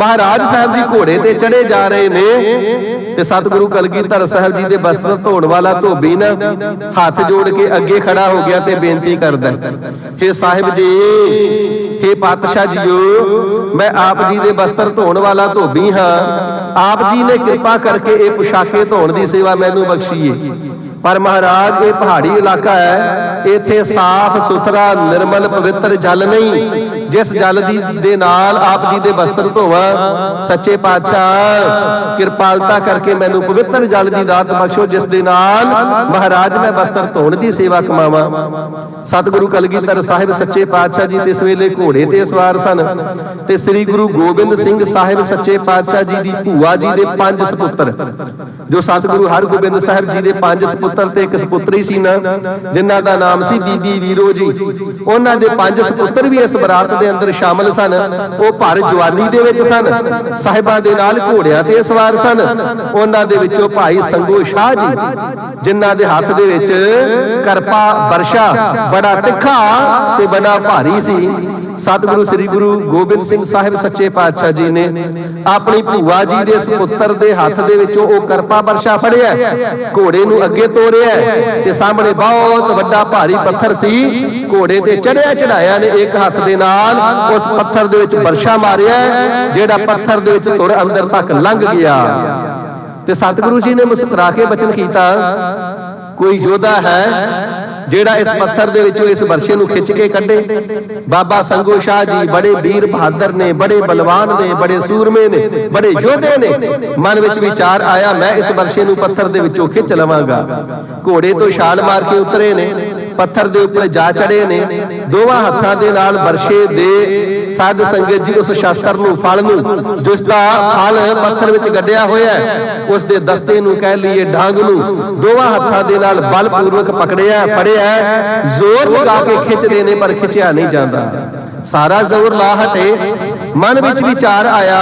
ਮਹਾਰਾਜ ਸਾਹਿਬ ਜੀ ਘੋੜੇ ਤੇ ਚੜੇ ਜਾ ਰਹੇ ਨੇ ਤੇ ਸਤਿਗੁਰੂ ਕਲਗੀਧਰ ਸਾਹਿਬ ਜੀ ਦੇ ਬਸਤਰ ਧੋਣ ਵਾਲਾ ਧੋਬੀ ਨਾ ਹੱਥ ਜੋੜ ਕੇ ਅੱਗੇ ਖੜਾ ਹੋ ਗਿਆ ਤੇ ਬੇਨਤੀ ਕਰਦਾ ਹੈ ਸਾਹਿਬ ਜੀ, ਹੇ ਪਾਤਸ਼ਾਹ ਜੀਓ, ਮੈਂ ਆਪ ਜੀ ਦੇ ਬਸਤਰ ਧੋਣ ਵਾਲਾ ਧੋਬੀ ਹਾਂ। ਆਪ ਜੀ ਨੇ ਕਿਰਪਾ ਕਰਕੇ ਇਹ ਪੁਸ਼ਾਕੇ ਧੋਣ ਦੀ ਸੇਵਾ ਮੈਨੂੰ ਬਖਸ਼ੀਏ ਪਰ ਮਹਾਰਾਜ, ਇਹ ਪਹਾੜੀ ਇਲਾਕਾ ਹੈ, ਇੱਥੇ ਸਾਫ਼ ਸੁਥਰਾ ਨਿਰਮਲ, ਪਵਿੱਤਰ ਜਲ ਨਹੀਂ। ਜਿਸ ਜਲ ਦੀ ਦੇ ਨਾਲ ਆਪ ਜੀ ਦੇ ਵਸਤਰ ਧੋਵਾਂ ਸੱਚੇ ਪਾਤਸ਼ਾਹ ਕਿਰਪਾਲਤਾ ਕਰਕੇ ਮੈਨੂੰ ਪਵਿੱਤਰ ਜਲ ਦੀ ਦਾਤ ਬਖਸ਼ੋ ਜਿਸ ਦੇ ਨਾਲ ਮਹਾਰਾਜ ਮੈਂ ਵਸਤਰ ਧੋਣ ਦੀ ਸੇਵਾ ਕਮਾਵਾਂ। ਸਤਿਗੁਰੂ ਕਲਗੀਧਰ ਸਾਹਿਬ ਸੱਚੇ ਪਾਤਸ਼ਾਹ ਜੀ ਤੇ ਇਸ ਵੇਲੇ ਘੋੜੇ ਤੇ ਸਵਾਰ ਸਨ ਤੇ ਸ੍ਰੀ ਗੁਰੂ ਗੋਬਿੰਦ ਸਿੰਘ ਸਾਹਿਬ ਸੱਚੇ ਪਾਤਸ਼ਾਹ ਜੀ ਦੀ ਭੂਆ ਜੀ ਦੇ ਪੰਜ ਸੁਪੁੱਤਰ। ਜੋ ਸਤਿਗੁਰੂ ਹਰਗੋਬਿੰਦ ਸਾਹਿਬ ਜੀ ਦੇ ਪੰਜ ਸੁਪੁੱਤਰ ਤੇ ਇੱਕ ਸੁਪੁੱਤਰੀ ਸੀ ਨਾ ਜਿਨ੍ਹਾਂ ਦਾ ਨਾਮ ਸੀ ਬੀਬੀ ਵੀਰੋ ਜੀ। ਉਹਨਾਂ ਦੇ ਪੰਜ ਸੁਪੁੱਤਰ ਵੀ ਇਸ ਬਰਾਤ ਦੇ ਅੰਦਰ ਸ਼ਾਮਲ ਸਨ। ਉਹ ਭਰ ਜਵਾਨੀ ਦੇ ਵਿੱਚ ਸਨ। ਸਾਹਿਬਾਂ ਦੇ ਨਾਲ ਘੋੜਿਆਂ ਤੇ ਸਵਾਰ ਸਨ। ਉਹਨਾਂ ਦੇ ਵਿੱਚੋਂ ਭਾਈ ਸੰਗੋ ਸ਼ਾਹ ਜੀ, ਜਿਨ੍ਹਾਂ ਦੇ ਹੱਥ ਦੇ ਵਿੱਚ ਕਰਪਾ, ਵਰਸ਼ਾ ਬੜਾ ਤਿੱਖਾ ਤੇ ਬੜਾ ਭਾਰੀ ਸੀ। ਸਤਿਗੁਰੂ ਸ੍ਰੀ ਗੁਰੂ ਗੋਬਿੰਦ ਸਿੰਘ ਸਾਹਿਬ ਸੱਚੇ ਪਾਤਸ਼ਾਹ ਜੀ ਨੇ ਆਪਣੀ ਭੂਆ ਜੀ ਦੇ ਸੁਪੁੱਤਰ ਦੇ ਹੱਥ ਦੇ ਵਿੱਚੋਂ ਉਹ ਕਰਪਾ ਵਰਸ਼ਾ ਫੜਿਆ। ਘੋੜੇ ਨੂੰ ਅੱਗੇ ਤੋਰਿਆ ਤੇ ਸਾਹਮਣੇ ਬਹੁਤ ਵੱਡਾ ਭਾਰੀ ਪੱਥਰ ਸੀ। ਘੋੜੇ ਤੇ ਚੜਿਆ ਚੜਾਇਆ ਨੇ ਇੱਕ ਹੱਥ ਦੇ ਨਾਲ ਉਸ ਪੱਥਰ ਦੇ ਵਿੱਚ ਵਰਸ਼ਾ ਮਾਰਿਆ, ਜਿਹੜਾ ਪੱਥਰ ਦੇ ਵਿੱਚ ਤੁਰ ਅੰਦਰ ਤੱਕ ਲੰਘ ਗਿਆ। ਤੇ ਸਤਿਗੁਰੂ ਜੀ ਨੇ ਮੁਸਕਰਾ ਕੇ ਬਚਨ ਕੀਤਾ, ਕੋਈ ਯੋਧਾ ਹੈ ਜਿਹੜਾ ਇਸ ਪੱਥਰ ਦੇ ਵਿੱਚੋਂ ਇਸ ਵਰਸ਼ੇ ਨੂੰ ਖਿੱਚ ਕੇ ਕੱਢੇ। ਬਾਬਾ ਸੰਗੋ ਸ਼ਾਹ ਜੀ ਬੜੇ ਵੀਰ ਬਹਾਦਰ ਨੇ, ਬੜੇ ਬਲਵਾਨ ਨੇ, ਬੜੇ ਸੂਰਮੇ ਨੇ, ਬੜੇ ਯੋਧੇ ਨੇ। ਮਨ ਵਿੱਚ ਵਿਚਾਰ ਆਇਆ, ਮੈਂ ਇਸ ਵਰਸ਼ੇ ਨੂੰ ਪੱਥਰ ਦੇ ਵਿੱਚੋਂ ਖਿੱਚ ਲਵਾਂਗਾ। ਘੋੜੇ ਤੋਂ ਛਾਲ ਮਾਰ ਕੇ ਉਤਰੇ ਨੇ। ਪੱਥਰ ਦੇ ਉੱਪਰ ਜਾ ਚੜੇ ਨੇ, ਦੋਵਾਂ ਹੱਥਾਂ ਦੇ ਨਾਲ ਵਰਸ਼ੇ ਦੇ ਸਾਧ ਸੰਗਤ ਜੀ ਉਸ ਸ਼ਾਸਤਰ ਨੂੰ, ਫਲ ਨੂੰ, ਜਿਸ ਦਾ ਫਲ ਪੱਥਰ ਵਿੱਚ ਗੱਡਿਆ ਹੋਇਆ ਹੈ, ਉਸ ਦੇ ਦਸਤੇ ਨੂੰ ਕਹਿ ਲਈਏ ਡਾਂਗ ਨੂੰ, ਦੋਵਾਂ ਹੱਥਾਂ ਦੇ ਨਾਲ ਬਲਪੂਰਵਕ ਪਕੜਿਆ, ਫੜਿਆ ਜ਼ੋਰ ਲਗਾ ਕੇ ਖਿੱਚਦੇ ਨੇ ਪਰ ਖਿੱਚਿਆ ਨਹੀਂ ਜਾਂਦਾ। ਸਾਰਾ ਜ਼ੋਰ ਲਾ ਹਟੇ, ਮਨ ਵਿੱਚ ਵਿਚਾਰ ਆਇਆ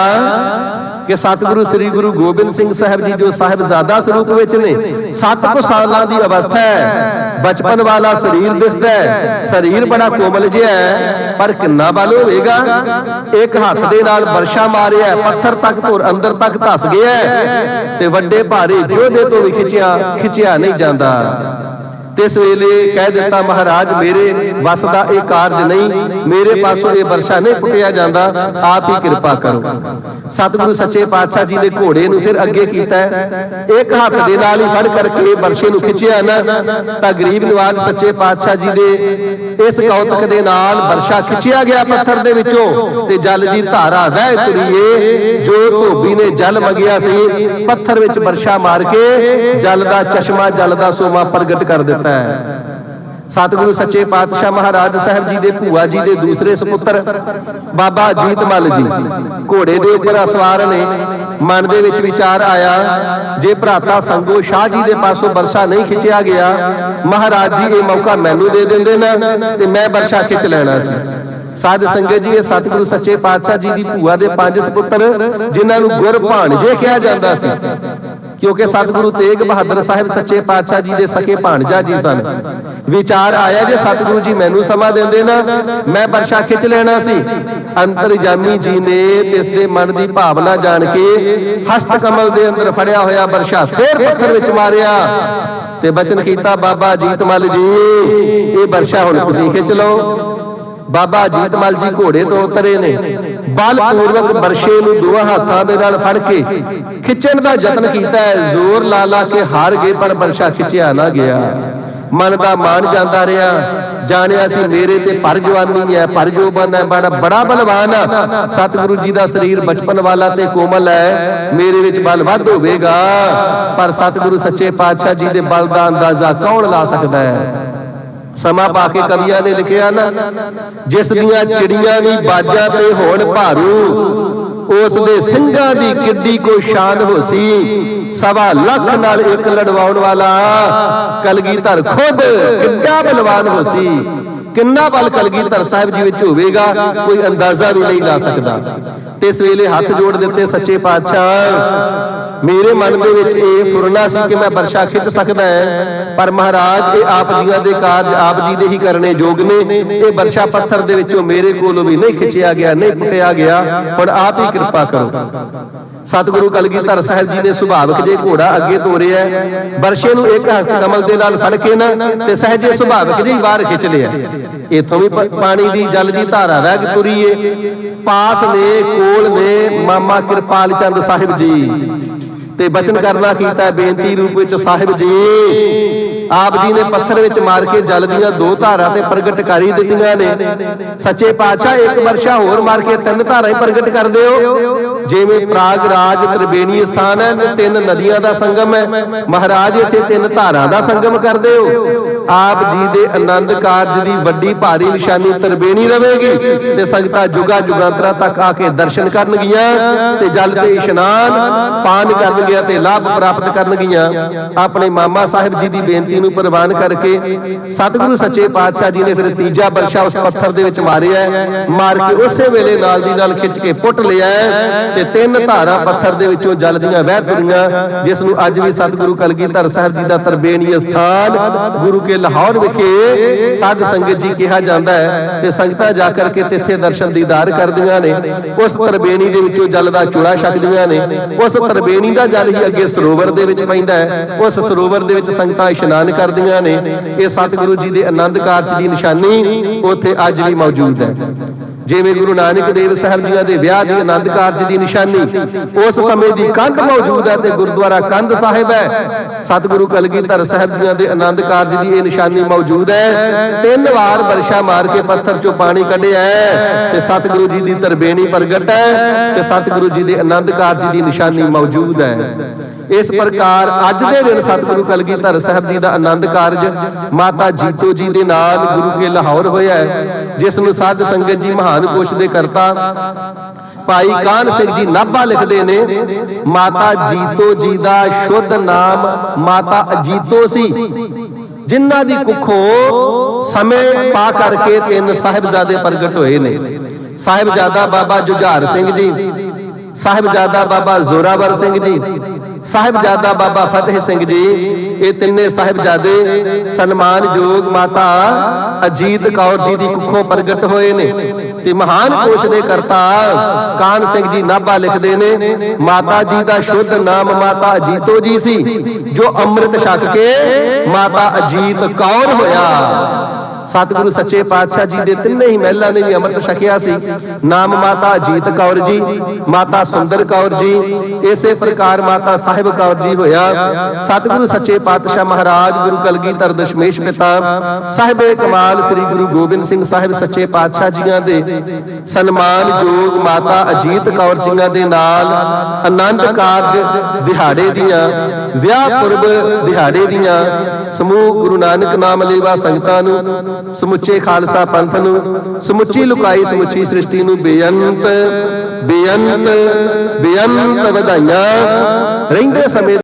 ਕਿ ਸਤਿਗੁਰੂ ਸ੍ਰੀ ਗੁਰੂ ਗੋਬਿੰਦ ਸਿੰਘ ਸਾਹਿਬ ਜੀ ਜੋ ਸਾਹਿਬਜ਼ਾਦਾ ਸਰੂਪ ਵਿੱਚ ਨੇ 7 ਕੁ ਸਾਲਾਂ ਦੀ ਅਵਸਥਾ ਹੈ। ਬਚਪਨ ਵਾਲਾ ਸਰੀਰ ਦਿਸਦਾ ਹੈ। ਸਰੀਰ ਬੜਾ ਕੋਮਲ ਜਿਹਾ ਹੈ, ਪਰ ਕਿੰਨਾ ਬਲ ਹੋਵੇਗਾ? ਇੱਕ ਹੱਥ ਦੇ ਨਾਲ ਵਰਸ਼ਾ ਮਾਰਿਆ ਪੱਥਰ ਤੱਕ ਧੁਰ ਅੰਦਰ ਤੱਕ ਧਸ ਗਿਆ ਤੇ ਵੱਡੇ ਭਾਰੇ ਯੋਧੇ ਤੋਂ ਵੀ ਖਿੱਚਿਆ ਖਿੱਚਿਆ ਨਹੀਂ ਜਾਂਦਾ। ਤੇ ਵੇਲੇ ਕਹਿ ਦਿੱਤਾ, ਮਹਾਰਾਜ, ਮੇਰੇ ਵੱਸ ਦਾ ਇਹ ਕਾਰਜ ਨਹੀਂ, ਮੇਰੇ ਪਾਸੋਂ ਇਹ ਵਰਸ਼ਾ ਨਹੀਂ ਪੁੱਟਿਆ ਜਾਂਦਾ, ਆਪ ਹੀ ਕਿਰਪਾ ਕਰੋ। ਸਤਿਗੁਰੂ ਸੱਚੇ ਪਾਤਸ਼ਾਹ ਜੀ ਨੇ ਘੋੜੇ ਨੂੰ ਫਿਰ ਅੱਗੇ ਕੀਤਾ। ਇੱਕ ਹੱਥ ਦੇ ਨਾਲ ਹੀ ਫੜ ਕਰਕੇ ਵਰਸ਼ੇ ਨੂੰ ਖਿੱਚਿਆ ਨਾ, ਤਾਂ ਗਰੀਬ ਨਿਵਾਜ ਸੱਚੇ ਪਾਤਸ਼ਾਹ ਜੀ ਦੇ ਇਸ ਕੌਤਕ ਦੇ ਨਾਲ ਵਰਸ਼ਾ ਖਿੱਚਿਆ ਗਿਆ ਪੱਥਰ ਦੇ ਵਿੱਚੋਂ, ਤੇ ਜਲ ਦੀ ਧਾਰਾ ਵਹਿ ਤੁਰੀਏ, ਜੋ ਧੋਬੀ ਨੇ ਜਲ ਮੰਗਿਆ ਸੀ, ਪੱਥਰ ਵਿੱਚ ਵਰਸ਼ਾ ਮਾਰ ਕੇ ਜਲ ਦਾ ਚਸ਼ਮਾ, ਜਲ ਦਾ ਸੋਮਾ ਪ੍ਰਗਟ ਕਰ ਦਿੱਤਾ। ਹੈ। ਸਤਿਗੁਰੂ ਸੱਚੇ ਪਾਤਸ਼ਾਹ ਮਹਾਰਾਜ ਸਾਹਿਬ ਜੀ ਦੇ ਭੂਆ ਜੀ ਦੇ ਦੂਸਰੇ ਸੁਪੁੱਤਰ ਬਾਬਾ ਜੀਤ ਮੱਲ ਜੀ। ਘੋੜੇ ਦੇ ਉੱਪਰ ਸਵਾਰ ਨੇ ਮਨ ਦੇ ਵਿੱਚ ਵਿਚਾਰ ਆਇਆ, ਜੇ ਭਰਾਤਾ ਸੰਗੋ ਸ਼ਾਹ ਜੀ ਦੇ ਪਾਸੋਂ ਵਰਸ਼ਾ ਨਹੀਂ ਖਿੱਚਿਆ ਗਿਆ, ਮਹਾਰਾਜ ਜੀ ਇਹ ਮੌਕਾ ਮੈਨੂੰ ਦੇ ਦਿੰਦੇ ਨਾ ਤੇ ਮੈਂ ਵਰਸ਼ਾ ਖਿੱਚ ਲੈਣਾ ਸੀ। ਸਾਧ ਸੰਗਤ ਜੀ, ਇਹ ਸਤਿਗੁਰੂ ਸੱਚੇ ਪਾਤਸ਼ਾਹ ਜੀ ਦੀ ਭੂਆ ਦੇ ਪੰਜ ਸੁਪੁੱਤਰ, ਜਿਨ੍ਹਾਂ ਨੂੰ ਗੁਰ ਭਾਣਜੇ ਕਿਹਾ ਜਾਂਦਾ ਸੀ। ਕਿਉਂਕਿ ਸਤਿਗੁਰੂ ਤੇਗ ਬਹਾਦਰ ਸਾਹਿਬ ਸੱਚੇ ਪਾਤਸ਼ਾਹ ਜੀ ਦੇ ਸਕੇ ਭਾਣਜਾ ਜੀ ਸਨ। ਵਿਚਾਰ ਆਇਆ ਜੇ ਸਤਿਗੁਰੂ ਜੀ ਮੈਨੂੰ ਸਮਾਂ ਦਿੰਦੇ ਨਾ, ਮੈਂ ਵਰਸ਼ਾ ਖਿੱਚ ਲੈਣਾ ਸੀ। ਅੰਤਰਜਾਮੀ ਜੀ ਨੇ ਇਸ ਦੇ ਮਨ ਦੀ ਭਾਵਨਾ ਜਾਣ ਕੇ ਹਸਤ ਕਮਲ ਦੇ ਅੰਦਰ ਫੜਿਆ ਹੋਇਆ ਵਰਸ਼ਾ ਫੇਰ ਪੱਥਰ ਵਿੱਚ ਮਾਰਿਆ ਤੇ ਬਚਨ ਕੀਤਾ, ਬਾਬਾ ਜੀਤਮਲ ਜੀ, ਇਹ ਵਰਸ਼ਾ ਹੁਣ ਤੁਸੀਂ ਖਿੱਚ ਲਓ। ਬਾਬਾ ਜੀਤਮਲ ਜੀ ਘੋੜੇ ਤੋਂ ਉਤਰੇ ਨੇ। ਬਲਪੂਰਵਕ ਵਰਸ਼ੇ ਨੂੰ ਦੋਹਾਂ ਹੱਥਾਂ ਦੇ ਨਾਲ ਫੜ ਕੇ ਖਿੱਚਣ ਦਾ ਯਤਨ ਕੀਤਾ ਹੈ। ਜ਼ੋਰ ਲਾ ਲਾ ਕੇ ਹਾਰ ਗਏ, ਪਰ ਵਰਸ਼ਾ ਖਿੱਚਿਆ ਨਾ ਗਿਆ। ਮਨ ਦਾ ਮਾਨ ਜਾਂਦਾ ਰਿਹਾ। ਜਾਣਿਆ ਸੀ ਮੇਰੇ ਤੇ ਪਰ ਜਵਾਨੀ ਹੈ, ਪਰ ਜੋਬਨ ਹੈ, ਬੜਾ ਬੜਾ ਬਲਵਾਨ ਆ। ਸਤਿਗੁਰੂ ਜੀ ਦਾ ਸਰੀਰ ਬਚਪਨ ਵਾਲਾ ਤੇ ਕੋਮਲ ਹੈ। ਮੇਰੇ ਵਿੱਚ ਬਲ ਵੱਧ ਹੋਵੇਗਾ। ਪਰ ਸਤਿਗੁਰੂ ਸੱਚੇ ਪਾਤਸ਼ਾਹ ਜੀ ਦੇ ਬਲ ਦਾ ਅੰਦਾਜ਼ਾ ਕੌਣ ਲਾ ਸਕਦਾ ਹੈ? ਸਮਾਂ ਪਾ ਕੇ ਕਵੀਆਂ ਨੇ ਲਿਖਿਆ ਨਾ, ਜਿਸ ਦੀਆਂ ਚਿੜੀਆਂ ਵੀ ਬਾਜਾਂ ਤੇ ਹੋਣ ਭਾਰੂ, ਉਸ ਦੇ ਸਿੰਘਾਂ ਦੀ ਕਿੱਡੀ ਕੋ ਸ਼ਾਨ ਹੋਸੀ ਸਵਾ ਲੱਖ ਨਾਲ ਇੱਕ ਲੜਵਾਉਣ ਵਾਲਾ ਕਲਗੀਧਰ ਖੁਦ ਕਿੱਡਾ ਬਲਵਾਨ ਹੋਸੀ ਕਿੰਨਾ ਬਲ ਕਲਗੀਧਰ ਸਾਹਿਬ ਜੀ ਵਿੱਚ ਹੋਵੇਗਾ, ਕੋਈ ਅੰਦਾਜ਼ਾ ਵੀ ਨਹੀਂ ਲਾ ਸਕਦਾ। ਤੇ ਇਸ ਵੇਲੇ ਹੱਥ ਜੋੜ ਦਿੱਤੇ ਸੱਚੇ ਪਾਤਸ਼ਾਹ। ਮੇਰੇ ਮਨ ਦੇ ਵਿੱਚ ਇਹ ਫੁਰਨਾ ਸੀ ਕਿ ਮੈਂ ਵਰਸ਼ਾ ਖਿੱਚ ਸਕਦਾ ਹਾਂ, ਪਰ ਮਹਾਰਾਜ, ਇਹ ਆਪ ਜੀਆਂ ਦੇ ਕਾਰਜ ਆਪ ਜੀ ਦੇ ਹੀ ਕਰਨੇ ਯੋਗ ਨੇ। ਇਹ ਵਰਸ਼ਾ ਪੱਥਰ ਦੇ ਵਿੱਚੋਂ ਮੇਰੇ ਕੋਲੋਂ ਵੀ ਨਹੀਂ ਖਿੱਚਿਆ ਗਿਆ, ਨਹੀਂ ਪੁੱਟਿਆ ਗਿਆ। ਹੁਣ ਆਪ ਹੀ ਕਿਰਪਾ ਕਰੋ। ਸਤਿਗੁਰੂ ਕਲਗੀਧਰ ਸਾਹਿਬ ਜੀ ਨੇ ਸੁਭਾਵਿਕ ਜੇ ਘੋੜਾ ਅੱਗੇ ਤੋਰਿਆ ਵਰਸ਼ੇ ਨੂੰ ਇੱਕ ਹਸਤ ਕਮਲ ਦੇ ਨਾਲ ਫੜ ਕੇ ਨਾ, ਤੇ ਸਹਿਜੇ ਸੁਭਾਵਿਕ ਜਿਹੀ ਬਾਹਰ ਖਿੱਚ ਲਿਆ। ਇਥੋਂ ਵੀ ਪਾਣੀ ਦੀ ਜਲ ਦੀ ਧਾਰਾ ਵਹਿ ਤੁਰੀਏ ਪਾਸ ਨੇ, ਕੋਲ ਨੇ, ਮਾਮਾ ਕਿਰਪਾਲ ਚੰਦ ਸਾਹਿਬ ਜੀ। ਤੇ ਬਚਨ ਕਰਨਾ ਕੀਤਾ ਬੇਨਤੀ ਰੂਪ ਵਿੱਚ, ਸਾਹਿਬ ਜੀ, ਆਪ ਜੀ ਨੇ ਪੱਥਰ ਵਿੱਚ ਮਾਰ ਕੇ ਜਲ ਦੀਆਂ ਦੋ ਧਾਰਾਂ ਤੇ ਪ੍ਰਗਟ ਕਰੀ ਦਿੱਤੀਆਂ ਨੇ। ਸੱਚੇ ਪਾਤਸ਼ਾਹ ਇੱਕ ਵਰਸ਼ਾ ਹੋਰ ਮਾਰ ਕੇ ਤਿੰਨ ਧਾਰਾਂ ਹੀ ਪ੍ਰਗਟ ਕਰ ਦਿਓ। ਜਿਵੇਂ ਪ੍ਰਾਗ ਰਾਜ ਤ੍ਰਿਵੇਣੀ ਸਥਾਨ ਹੈ, ਤਿੰਨ ਨਦੀਆਂ ਦਾ ਸੰਗਮ ਹੈ। ਮਹਾਰਾਜ ਇੱਥੇ ਤਿੰਨ ਧਾਰਾਂ ਦਾ ਸੰਗਮ ਕਰਦੇ ਦਿਓ ਆਪ ਜੀ ਦੇ ਆਨੰਦ ਕਾਰਜ ਦੀ ਵੱਡੀ ਭਾਰੀ ਨਿਸ਼ਾਨੀ ਤ੍ਰਿਵੇਣੀ ਰਵੇਗੀ ਤੇ ਸੰਗਤਾਂ ਜੁਗਾ ਜੁਗਾਂਤਰਾ ਤੱਕ ਆ ਕੇ ਦਰਸ਼ਨ ਕਰਨਗੀਆਂ ਤੇ ਜਲ ਤੇ ਇਸ਼ਨਾਨ, ਪਾਨ ਕਰਨਗੀਆਂ ਤੇ ਲਾਭ ਪ੍ਰਾਪਤ ਕਰਨਗੀਆਂ। ਆਪਣੇ ਮਾਮਾ ਸਾਹਿਬ ਜੀ ਦੀ ਬੇਨਤੀ ਨੂੰ ਪ੍ਰਵਾਨ ਕਰਕੇ ਸਤਿਗੁਰੂ ਸੱਚੇ ਪਾਤਸ਼ਾਹ ਜੀ ਨੇ ਫਿਰ ਤੀਜਾ ਬਰਸ਼ਾ ਉਸ ਪੱਥਰ ਦੇ ਵਿੱਚ ਮਾਰਿਆ ਮਾਰ ਕੇ ਉਸੇ ਵੇਲੇ ਨਾਲ ਦੀ ਨਾਲ ਖਿੱਚ ਕੇ ਪੁੱਟ ਲਿਆ ਹੈ ਤੇ ਤਿੰਨ ਧਾਰਾਂ ਪੱਥਰ ਦੇ ਵਿੱਚੋਂ ਜਲ ਵਹਿ ਤੁਰੀਆਂ ਜਿਸ ਨੂੰ ਅੱਜ ਵੀ ਸਤਿਗੁਰੂ ਕਲਗੀਧਰ ਸਾਹਿਬ ਜੀ ਦਾ ਤਰਬੇਣੀ ਸਥਾਨ ਗੁਰੂ ਕੇ ਲਾਹੌਰ ਵਿਖੇ ਸਾਧ ਸੰਗਤ ਜੀ ਕਿਹਾ ਜਾਂਦਾ ਹੈ ਤੇ ਸੰਗਤਾਂ ਜਾ ਕਰਕੇ ਤਿੱਥੇ ਦਰਸ਼ਨ ਦੀਦਾਰ ਕਰਦੀਆਂ ਨੇ। ਉਸ ਤਰਬੇਣੀ ਦੇ ਵਿੱਚੋਂ ਜਲ ਦਾ ਚੂੜਾ ਛਕਦੀਆਂ ਨੇ। ਉਸ ਤਰਬੇਣੀ ਦਾ ਜਲ ਹੀ ਅੱਗੇ ਸਰੋਵਰ ਦੇ ਵਿੱਚ ਪੈਂਦਾ ਹੈ। ਉਸ ਸਰੋਵਰ ਦੇ ਵਿੱਚ ਸੰਗਤਾਂ ਇਸ਼ਨਾਨ ਕਰਦੀਆਂ ਨੇ। ਇਹ ਸਤਿਗੁਰੂ ਜੀ ਦੇ ਆਨੰਦ ਕਾਰਜ ਦੀ ਨਿਸ਼ਾਨੀ ਉੱਥੇ ਅੱਜ ਵੀ ਮੌਜੂਦ ਹੈ। ਜਿਵੇਂ ਗੁਰੂ ਨਾਨਕ ਦੇਵ ਸਾਹਿਬ ਜੀਆਂ ਦੇ ਵਿਆਹ ਦੀ ਆਨੰਦ ਕਾਰਜ ਦੀ ਨਿਸ਼ਾਨੀ, ਉਸ ਸਮੇਂ ਦੀ ਕੰਧ ਮੌਜੂਦ ਹੈ ਤੇ ਗੁਰਦੁਆਰਾ ਕੰਧ ਸਾਹਿਬ ਹੈ। ਸਤਿਗੁਰੂ ਕਲਗੀਧਰ ਸਾਹਿਬ ਜੀਆਂ ਦੇ ਆਨੰਦ ਕਾਰਜ ਦੀ ਇਹ ਨਿਸ਼ਾਨੀ ਮੌਜੂਦ ਹੈ। ਤਿੰਨ ਵਾਰ ਵਰਸ਼ਾ ਮਾਰ ਕੇ ਪੱਥਰ ਚੋਂ ਪਾਣੀ ਕੱਢਿਆ ਤੇ ਸਤਿਗੁਰੂ ਜੀ ਦੀ ਤਰਬੇਣੀ ਪ੍ਰਗਟ ਹੈ ਤੇ ਸਤਿਗੁਰੂ ਜੀ ਦੇ ਆਨੰਦ ਕਾਰਜ ਦੀ ਨਿਸ਼ਾਨੀ ਮੌਜੂਦ ਹੈ। ਇਸ ਪ੍ਰਕਾਰ ਅੱਜ ਦੇ ਦਿਨ ਸਤਿਗੁਰੂ ਕਲਗੀਧਰ ਸਾਹਿਬ ਜੀ ਦਾ ਆਨੰਦ ਕਾਰਜ ਮਾਤਾ ਜੀਤੋ ਜੀ ਦੇ ਨਾਲ ਗੁਰੂ ਕੇ ਲਾਹੌਰ ਹੋਇਆ ਜਿਸ ਨੂੰ ਸਾਧ ਸੰਗਤ ਜੀ ਮਹਾਨ ਕੋਸ਼ ਦੇ ਕਰਤਾ। ਭਾਈ ਕਾਨ ਸਿੰਘ ਜੀ ਨਾਭਾ ਲਿਖਦੇ ਨੇ, ਮਾਤਾ ਜੀਤੋ ਜੀ ਦਾ ਸ਼ੁੱਧ ਨਾਮ ਮਾਤਾ ਅਜੀਤੋ ਸੀ। ਜਿਨ੍ਹਾਂ ਦੀ ਕੁੱਖੋਂ ਸਮੇਂ ਪਾ ਕਰਕੇ ਤਿੰਨ ਸਾਹਿਬਜ਼ਾਦੇ ਪ੍ਰਗਟ ਹੋਏ ਨੇ। ਸਾਹਿਬਜ਼ਾਦਾ ਬਾਬਾ ਜੁਝਾਰ ਸਿੰਘ ਜੀ, ਸਾਹਿਬਜ਼ਾਦਾ ਬਾਬਾ ਜ਼ੋਰਾਵਰ ਸਿੰਘ ਜੀ, ਸਾਹਿਬਜ਼ਾਦਾ ਬਾਬਾ ਫਤਿਹ ਸਿੰਘ ਜੀ ਇਹ ਤਿੰਨੇ ਸਾਹਿਬਜ਼ਾਦੇ ਸਨਮਾਨਯੋਗ ਮਾਤਾ ਅਜੀਤ ਕੌਰ ਜੀ ਦੀ ਕੁੱਖੋਂ ਪ੍ਰਗਟ ਹੋਏ ਨੇ ਤੇ ਮਹਾਨ ਕੋਸ਼ ਦੇ ਕਰਤਾ ਕਾਨ ਸਿੰਘ ਜੀ ਨਾਭਾ ਲਿਖਦੇ ਨੇ, ਮਾਤਾ ਜੀ ਦਾ ਸ਼ੁੱਧ ਨਾਮ ਮਾਤਾ ਅਜੀਤੋ ਜੀ ਸੀ, ਜੋ ਅੰਮ੍ਰਿਤ ਛਕ ਕੇ ਮਾਤਾ ਅਜੀਤ ਕੌਰ ਹੋਇਆ। ਸਤਿਗੁਰੂ ਸੱਚੇ ਪਾਤਸ਼ਾਹ ਜੀ ਦੇ ਤਿੰਨੇ ਹੀ ਮਹਿਲਾਂ ਨੇ ਵੀ ਅੰਮ੍ਰਿਤ ਛਕਿਆ ਸੀ। ਨਾਮ ਮਾਤਾ ਅਜੀਤ ਕੌਰ ਜੀ, ਮਾਤਾ ਸੁੰਦਰ ਕੌਰ ਜੀ, ਇਸੇ ਪ੍ਰਕਾਰ ਮਾਤਾ ਸਾਹਿਬ ਕੌਰ ਜੀ ਹੋਇਆ। ਸਤਿਗੁਰੂ ਸੱਚੇ ਪਾਤਸ਼ਾਹ ਮਹਾਰਾਜ, ਗੁਰੂ ਕਲਗੀਧਰ ਦਸ਼ਮੇਸ਼ ਪਿਤਾ, ਸਾਹਿਬੇ ਕਮਾਲ ਸ੍ਰੀ ਗੁਰੂ ਗੋਬਿੰਦ ਸਿੰਘ ਸਾਹਿਬ ਸੱਚੇ ਪਾਤਸ਼ਾਹ ਜੀਆਂ ਦੇ ਸਨਮਾਨਯੋਗ ਮਾਤਾ ਅਜੀਤ ਕੌਰ ਜੀਆਂ ਦੇ ਨਾਲ ਆਨੰਦ ਕਾਰਜ ਦਿਹਾੜੇ ਦੀਆਂ, ਵਿਆਹ ਪੁਰਬ ਦਿਹਾੜੇ ਦੀਆਂ, ਸਮੂਹ ਗੁਰੂ ਨਾਨਕ ਨਾਮ ਲੇਵਾ ਸੰਗਤਾਂ ਨੂੰ ਸਮੁੱਚੇ ਖਾਲਸਾ ਪੰਥ ਨੂੰ, ਸਮੁੱਚੀ ਲੁਕਾਈ, ਸਮੁੱਚੀ ਸ੍ਰਿਸ਼ਟੀ ਨੂੰ ਬੇਅੰਤ ਬੇਅੰਤ ਬੇਅੰਤ ਵਧਾਈਆਂ। ਰਹਿੰਦੇ ਸਮੇਂ